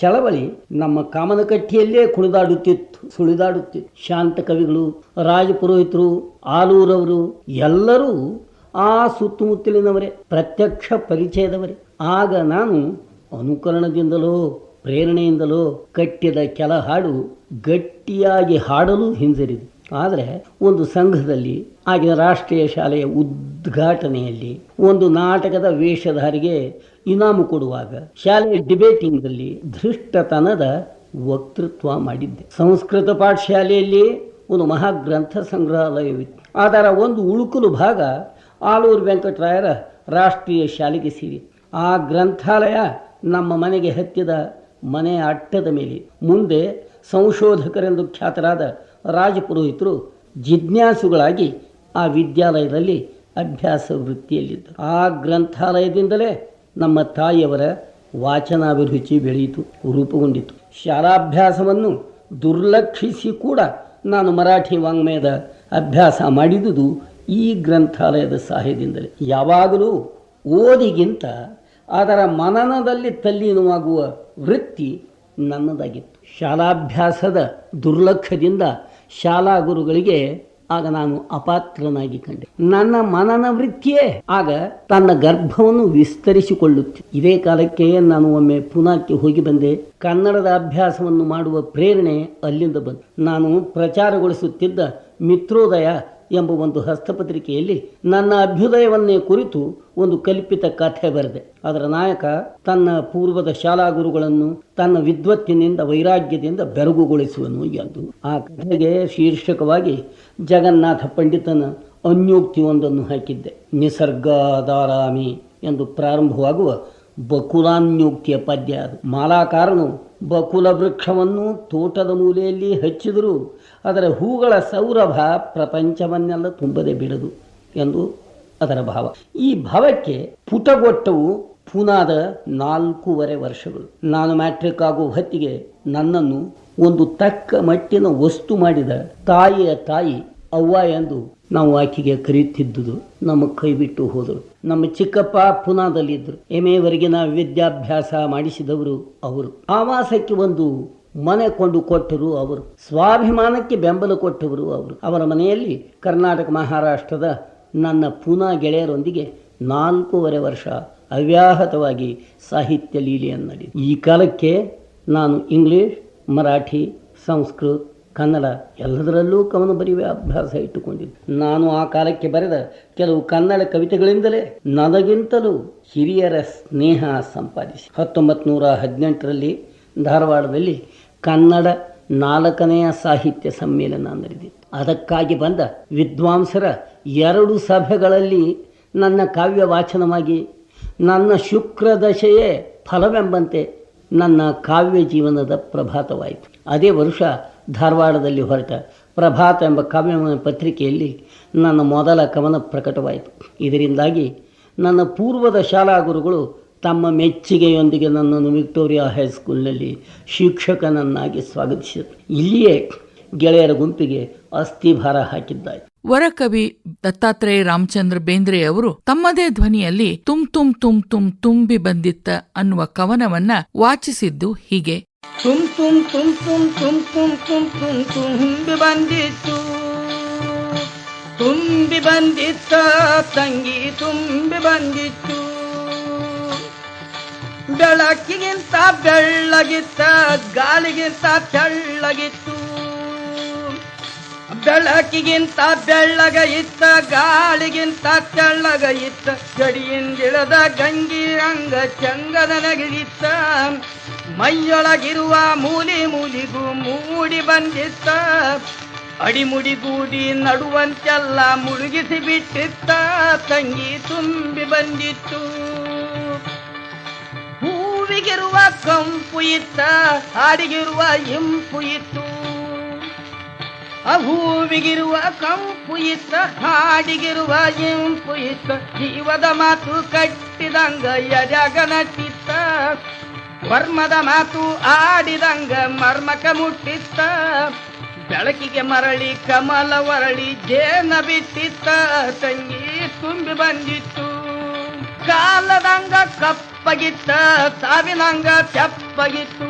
ಚಳವಳಿ ನಮ್ಮ ಕಾಮನಕಟ್ಟಿಯಲ್ಲೇ ಕುಣಿದಾಡುತ್ತಿತ್ತು, ಸುಳಿದಾಡುತ್ತಿತ್ತು. ಶಾಂತ ಕವಿಗಳು, ರಾಜಪುರೋಹಿತರು, ಆಲೂರವರು ಎಲ್ಲರೂ ಆ ಸುತ್ತಮುತ್ತಲಿನವರೇ, ಪ್ರತ್ಯಕ್ಷ ಪರಿಚಯದವರೇ. ಆಗ ನಾನು ಅನುಕರಣದಿಂದಲೋ ಪ್ರೇರಣೆಯಿಂದಲೋ ಕಟ್ಟಿದ ಕೆಲ ಹಾಡು ಗಟ್ಟಿಯಾಗಿ ಹಾಡಲು ಹಿಂಜರಿದು. ಆದರೆ ಒಂದು ಸಂಘದಲ್ಲಿ, ಆಗಿನ ರಾಷ್ಟ್ರೀಯ ಶಾಲೆಯ ಉದ್ಘಾಟನೆಯಲ್ಲಿ ಒಂದು ನಾಟಕದ ವೇಷಧಾರಿಗೆ ಇನಾಮು ಕೊಡುವಾಗ ಶಾಲೆಯ ಡಿಬೇಟಿಂಗ್ನಲ್ಲಿ ಧೃಷ್ಟತನದ ವಕ್ತೃತ್ವ ಮಾಡಿದ್ದೆ. ಸಂಸ್ಕೃತ ಪಾಠಶಾಲೆಯಲ್ಲಿ ಒಂದು ಮಹಾಗ್ರಂಥ ಸಂಗ್ರಹಾಲಯವಿತ್ತು. ಅದರ ಒಂದು ಉಳುಕಲು ಭಾಗ ಆಲೂರು ವೆಂಕಟರಾಯರ ರಾಷ್ಟ್ರೀಯ ಶಾಲೆಗೆ ಸೇರಿ ಆ ಗ್ರಂಥಾಲಯ ನಮ್ಮ ಮನೆಗೆ ಹತ್ತಿದ ಮನೆಯ ಅಟ್ಟದ ಮೇಲೆ. ಮುಂದೆ ಸಂಶೋಧಕರೆಂದು ಖ್ಯಾತರಾದ ರಾಜಪುರೋಹಿತರು ಜಿಜ್ಞಾಸುಗಳಾಗಿ ಆ ವಿದ್ಯಾಲಯದಲ್ಲಿ ಅಭ್ಯಾಸ ವೃತ್ತಿಯಲ್ಲಿದ್ದರು. ಆ ಗ್ರಂಥಾಲಯದಿಂದಲೇ ನಮ್ಮ ತಾಯಿಯವರ ವಾಚನಾಭಿರುಚಿ ಬೆಳೆಯಿತು, ರೂಪುಗೊಂಡಿತು. ಶಾಲಾಭ್ಯಾಸವನ್ನು ದುರ್ಲಕ್ಷಿಸಿ ಕೂಡ ನಾನು ಮರಾಠಿ ವಾಂಗ್ಮಯದ ಅಭ್ಯಾಸ ಮಾಡಿದುದು ಈ ಗ್ರಂಥಾಲಯದ ಸಹಾಯದಿಂದಲೇ. ಯಾವಾಗಲೂ ಓದಿಗಿಂತ ಅದರ ಮನನದಲ್ಲಿ ತಲ್ಲೀನವಾಗುವ ವೃತ್ತಿ ನನ್ನದಾಗಿತ್ತು. ಶಾಲಾಭ್ಯಾಸದ ದುರ್ಲಕ್ಷ್ಯದಿಂದ ಶಾಲಾ ಗುರುಗಳಿಗೆ ಆಗ ನಾನು ಅಪಾತ್ರನಾಗಿ ಕಂಡೆ. ನನ್ನ ಮನನ ವೃತ್ತಿಯೇ ಆಗ ತನ್ನ ಗರ್ಭವನ್ನು ವಿಸ್ತರಿಸಿಕೊಳ್ಳುತ್ತೆ. ಇದೇ ಕಾಲಕ್ಕೆ ನಾನು ಒಮ್ಮೆ ಪುನಾಕ್ಕೆ ಹೋಗಿ ಬಂದೆ. ಕನ್ನಡದ ಅಭ್ಯಾಸವನ್ನು ಮಾಡುವ ಪ್ರೇರಣೆ ಅಲ್ಲಿಂದ ಬಂತು. ನಾನು ಪ್ರಚಾರಗೊಳಿಸುತ್ತಿದ್ದ ಮಿತ್ರೋದಯ ಎಂಬ ಒಂದು ಹಸ್ತಪತ್ರಿಕೆಯಲ್ಲಿ ನನ್ನ ಅಭ್ಯುದಯವನ್ನೇ ಕುರಿತು ಒಂದು ಕಲ್ಪಿತ ಕಥೆ ಬರೆದೆ. ಅದರ ನಾಯಕ ತನ್ನ ಪೂರ್ವದ ಶಾಲಾ ಗುರುಗಳನ್ನು ತನ್ನ ವಿದ್ವತ್ತಿನಿಂದ ವೈರಾಗ್ಯದಿಂದ ಬೆರಗುಗೊಳಿಸುವನು ಎಂದು. ಆ ಕಥೆಗೆ ಶೀರ್ಷಕವಾಗಿ ಜಗನ್ನಾಥ ಪಂಡಿತನ ಅನ್ಯೋಕ್ತಿಯೊಂದನ್ನು ಹಾಕಿದ್ದೆ. ನಿಸರ್ಗದಾರಾಮಿ ಎಂದು ಪ್ರಾರಂಭವಾಗುವ ಬಕುಲಾನ್ಯೋಕ್ತಿಯ ಪದ್ಯ ಅದು ಮಾಲಾಕಾರನು ಬಕುಲ ವೃಕ್ಷವನ್ನು ತೋಟದ ಮೂಲೆಯಲ್ಲಿ ಹಚ್ಚಿದರೂ ಅದರ ಹೂಗಳ ಸೌರಭ ಪ್ರಪಂಚವನ್ನೆಲ್ಲ ತುಂಬದೆ ಬಿಡದು ಎಂದು ಅದರ ಭಾವ. ಈ ಭಾವಕ್ಕೆ ಪುಟಗೊಟ್ಟವು ಪುನಾದ ನಾಲ್ಕೂವರೆ ವರ್ಷಗಳು. ನಾನು ಮ್ಯಾಟ್ರಿಕ್ ಆಗುವ ಹೊತ್ತಿಗೆ ನನ್ನನ್ನು ಒಂದು ತಕ್ಕ ಮಟ್ಟಿನ ವಸ್ತು ಮಾಡಿದ ತಾಯಿಯ ತಾಯಿ ಅವ್ವ ಎಂದು ನಾವು ಆಕೆಗೆ ಕರೆಯುತ್ತಿದ್ದುದು. ನಮ್ಮ ಕೈ ಬಿಟ್ಟು ಹೋದರು. ನಮ್ಮ ಚಿಕ್ಕಪ್ಪ ಪುನಾದಲ್ಲಿದ್ದರು. ಎಮೆಯವರೆಗಿನ ವಿದ್ಯಾಭ್ಯಾಸ ಮಾಡಿಸಿದವರು ಅವರು. ಆವಾಸಕ್ಕೆ ಒಂದು ಮನೆ ಕೊಂಡು ಕೊಟ್ಟರು ಅವರು. ಸ್ವಾಭಿಮಾನಕ್ಕೆ ಬೆಂಬಲ ಕೊಟ್ಟವರು ಅವರು. ಅವರ ಮನೆಯಲ್ಲಿ ಕರ್ನಾಟಕ ಮಹಾರಾಷ್ಟ್ರದ ನನ್ನ ಪೂನಾ ಗೆಳೆಯರೊಂದಿಗೆ ನಾಲ್ಕೂವರೆ ವರ್ಷ ಅವ್ಯಾಹತವಾಗಿ ಸಾಹಿತ್ಯ ಲೀಲೆಯನ್ನು ನಡೆಯಿತು ಈ ಕಾಲಕ್ಕೆ ನಾನು ಇಂಗ್ಲಿಷ್, ಮರಾಠಿ, ಸಂಸ್ಕೃತ, ಕನ್ನಡ ಎಲ್ಲದರಲ್ಲೂ ಕವನ ಬರೆಯುವ ಅಭ್ಯಾಸ ಇಟ್ಟುಕೊಂಡಿದ್ದೆ. ನಾನು ಆ ಕಾಲಕ್ಕೆ ಬರೆದ ಕೆಲವು ಕನ್ನಡ ಕವಿತೆಗಳಿಂದಲೇ ನನಗಿಂತಲೂ ಹಿರಿಯರ ಸ್ನೇಹ ಸಂಪಾದಿಸಿ ಹತ್ತೊಂಬತ್ತು ನೂರ ಹದಿನೆಂಟರಲ್ಲಿ ಧಾರವಾಡದಲ್ಲಿ ಕನ್ನಡ ನಾಲ್ಕನೆಯ ಸಾಹಿತ್ಯ ಸಮ್ಮೇಳನ ನಡೆದಿತ್ತು ಅದಕ್ಕಾಗಿ ಬಂದ ವಿದ್ವಾಂಸರ ಎರಡು ಸಭೆಗಳಲ್ಲಿ ನನ್ನ ಕಾವ್ಯ ವಾಚನವಾಗಿ ನನ್ನ ಶುಕ್ರದಶೆಯೇ ಫಲವೆಂಬಂತೆ ನನ್ನ ಕಾವ್ಯ ಜೀವನದ ಪ್ರಭಾತವಾಯಿತು. ಅದೇ ವರ್ಷ ಧಾರವಾಡದಲ್ಲಿ ಹೊರಟ ಪ್ರಭಾತ ಎಂಬ ಕಾವ್ಯ ಪತ್ರಿಕೆಯಲ್ಲಿ ನನ್ನ ಮೊದಲ ಕವನ ಪ್ರಕಟವಾಯಿತು. ಇದರಿಂದಾಗಿ ನನ್ನ ಪೂರ್ವದ ಶಾಲಾ ಗುರುಗಳು ತಮ್ಮ ಮೆಚ್ಚುಗೆಯೊಂದಿಗೆ ನನ್ನನ್ನು ವಿಕ್ಟೋರಿಯಾ ಹೈಸ್ಕೂಲ್ನಲ್ಲಿ ಶಿಕ್ಷಕನನ್ನಾಗಿ ಸ್ವಾಗತಿಸಿದರು ಇಲ್ಲಿಯೇ ಗೆಳೆಯರ ಗುಂಪಿಗೆ ಅಸ್ಥಿಭಾರ ಹಾಕಿದ್ದಾಯಿತು ವರಕವಿ ದತ್ತಾತ್ರೇಯ ರಾಮಚಂದ್ರ ಬೇಂದ್ರೆ ಅವರು ತಮ್ಮದೇ ಧ್ವನಿಯಲ್ಲಿ ತುಮ್ ತುಮ್ ತುಮ್ ತುಮ್ ತುಂಬಿ ಬಂದಿತ್ತ ಅನ್ನುವ ಕವನವನ್ನ ವಾಚಿಸಿದ್ದು ಹೀಗೆ ತುಮ್ ತುಮ್ ತುಮ್ ತುಮ್ ತುಮ್ ತುಮ್ ತುಮ್ ತುಮ್ ತುಂಬಿ ಬಂದಿತ್ತು ತುಂಬಿ ಬಂದಿತ್ತ ತಂಗಿ ತುಂಬಿ ಬಂದಿತ್ತು ಬೆಳಕಿಗಿಂತ ಬೆಳ್ಳಗಿತ್ತ, ಗಾಳಿಗಿಂತ ತೆಳ್ಳಗಿತ್ತು. ಬೆಳಕಿಗಿಂತ ಬೆಳ್ಳಗ ಇತ್ತ, ಗಾಳಿಗಿಂತ ತೆಳ್ಳಗ ಇತ್ತ ಗಡಿಯಿಂದಿಳದ ಗಂಗಿ ಅಂಗ ಚಂಗದ ನಗಿರಿತ್ತ ಮೈಯೊಳಗಿರುವ ಮೂಲಿ ಮೂಲಿಗೂ ಮೂಡಿ ಬಂದಿತ್ತ. ಅಡಿಮುಡಿಗೂಡಿ ನಡುವಂತೆಲ್ಲ ಮುಳುಗಿಸಿ ಬಿಟ್ಟಿತ್ತ. ತಂಗಿ ತುಂಬಿ ಬಂದಿತ್ತು. ಹೂವಿಗಿರುವ ಕಂಪು ಇತ್ತ, ಹಾಡಿಗಿರುವ ಇಂಪು ಇತ್ತು. ಹೂವಿಗಿರುವ ಕಂಪು ಇತ್ತ, ಹಾಡಿಗಿರುವ ಇಂಪು ಇತ್ತ, ಜೀವದ ಮಾತು ಕಟ್ಟಿದಂಗ ಯಜಗನ ಚಿತ್ತ. ವರ್ಮದ ಮಾತು ಆಡಿದಂಗ ಮರ್ಮಕ ಮುಟ್ಟಿತ್ತ. ಬೆಳಕಿಗೆ ಮರಳಿ ಕಮಲ ವರಳಿ ಜೇನ ಬಿಟ್ಟಿತ್ತ ತಂಗಿ ತುಂಬಿ ಬಂದಿತ್ತು. ಕಾಲದಂಗ ಕಪ್ಪಗಿತ್ತ ಸಾವಿನಂಗ ತೆಪ್ಪಗಿತ್ತು.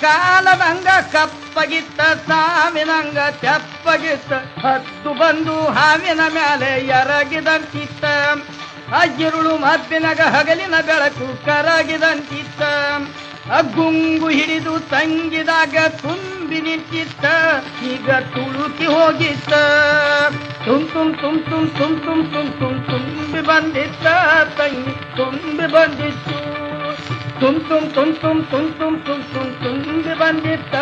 ಕಾಲದಂಗ ಕಪ್ಪಗಿತ್ತ ಸಾವಿನಂಗ ತೆಪ್ಪಗಿತ್ತ. ಹತ್ತು ಬಂದು ಹಾವಿನ ಮೇಲೆ ಎರಗಿದಂತಿತ್ತ. ಅಜ್ಜಿರುಳು ಮಬ್ಬಿನಗ ಹಗಲಿನ ಬೆಳಕು ಕರಗಿದಂತಿತ್ತ. ಅಗ್ಗುಂಗು ಗುಂಗು ಹಿಡಿದು ತಂಗಿದಾಗ ತುಂಬಿ ನಿಂತಿತ್ತ ಈಗ ತುಳುಕಿ ಹೋಗಿತ್ತ ತುಂ ತುಂ ತುಂ ತುಂ ತುಂ ತುಂ ತುಂ ತುಂ ತುಂಬಿ ಬಂದಿತ್ತ ತಂಗಿ ತುಂಬಿ ಬಂದಿತ್ತು ತುಂ ತುಂ ತುಂ ತುಂ ತುಂ ತುಂ ತುಂ ತುಂ ತುಂಬಿ ಬಂದಿತ್ತ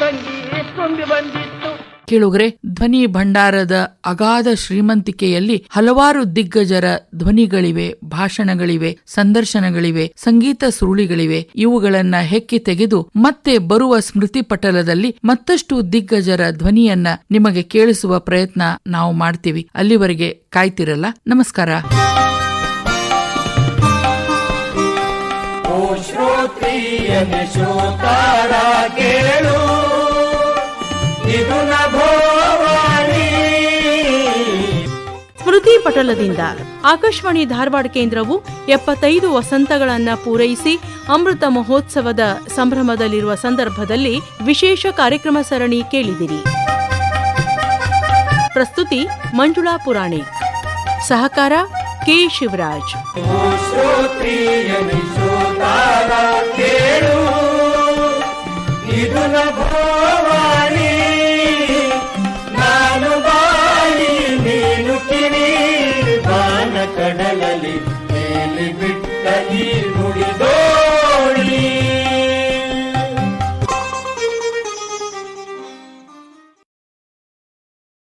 ತಂಗಿ ತುಂಬಿ ಬಂದಿತ್ತು ಕೇಳುಗರೆ, ಧ್ವನಿ ಭಂಡಾರದ ಅಗಾಧ ಶ್ರೀಮಂತಿಕೆಯಲ್ಲಿ ಹಲವಾರು ದಿಗ್ಗಜರ ಧ್ವನಿಗಳಿವೆ, ಭಾಷಣಗಳಿವೆ, ಸಂದರ್ಶನಗಳಿವೆ, ಸಂಗೀತ ಸುರುಳಿಗಳಿವೆ. ಇವುಗಳನ್ನ ಹೆಕ್ಕಿ ತೆಗೆದು ಮತ್ತೆ ಬರುವ ಸ್ಮೃತಿ ಪಟಲದಲ್ಲಿ ಮತ್ತಷ್ಟು ದಿಗ್ಗಜರ ಧ್ವನಿಯನ್ನ ನಿಮಗೆ ಕೇಳಿಸುವ ಪ್ರಯತ್ನ ನಾವು ಮಾಡ್ತೀವಿ. ಅಲ್ಲಿವರೆಗೆ ಕಾಯ್ತಿರಲ್ಲ, ನಮಸ್ಕಾರ. ಕೇಳು. ಸ್ಮೃತಿ ಪಟಲದಿಂದ ಆಕಾಶವಾಣಿ ಧಾರವಾಡ ಕೇಂದ್ರವು ಎಪ್ಪತ್ತೈದು ವಸಂತಗಳನ್ನು ಪೂರೈಸಿ ಅಮೃತ ಮಹೋತ್ಸವದ ಸಂಭ್ರಮದಲ್ಲಿರುವ ಸಂದರ್ಭದಲ್ಲಿ ವಿಶೇಷ ಕಾರ್ಯಕ್ರಮ ಸರಣಿ ಕೇಳಿದಿರಿ. ಪ್ರಸ್ತುತಿ ಮಂಜುಳಾ ಪುರಾಣಿ. ಸಹಕಾರ ಕೆ ಶಿವರಾಜ್. ಇದು You.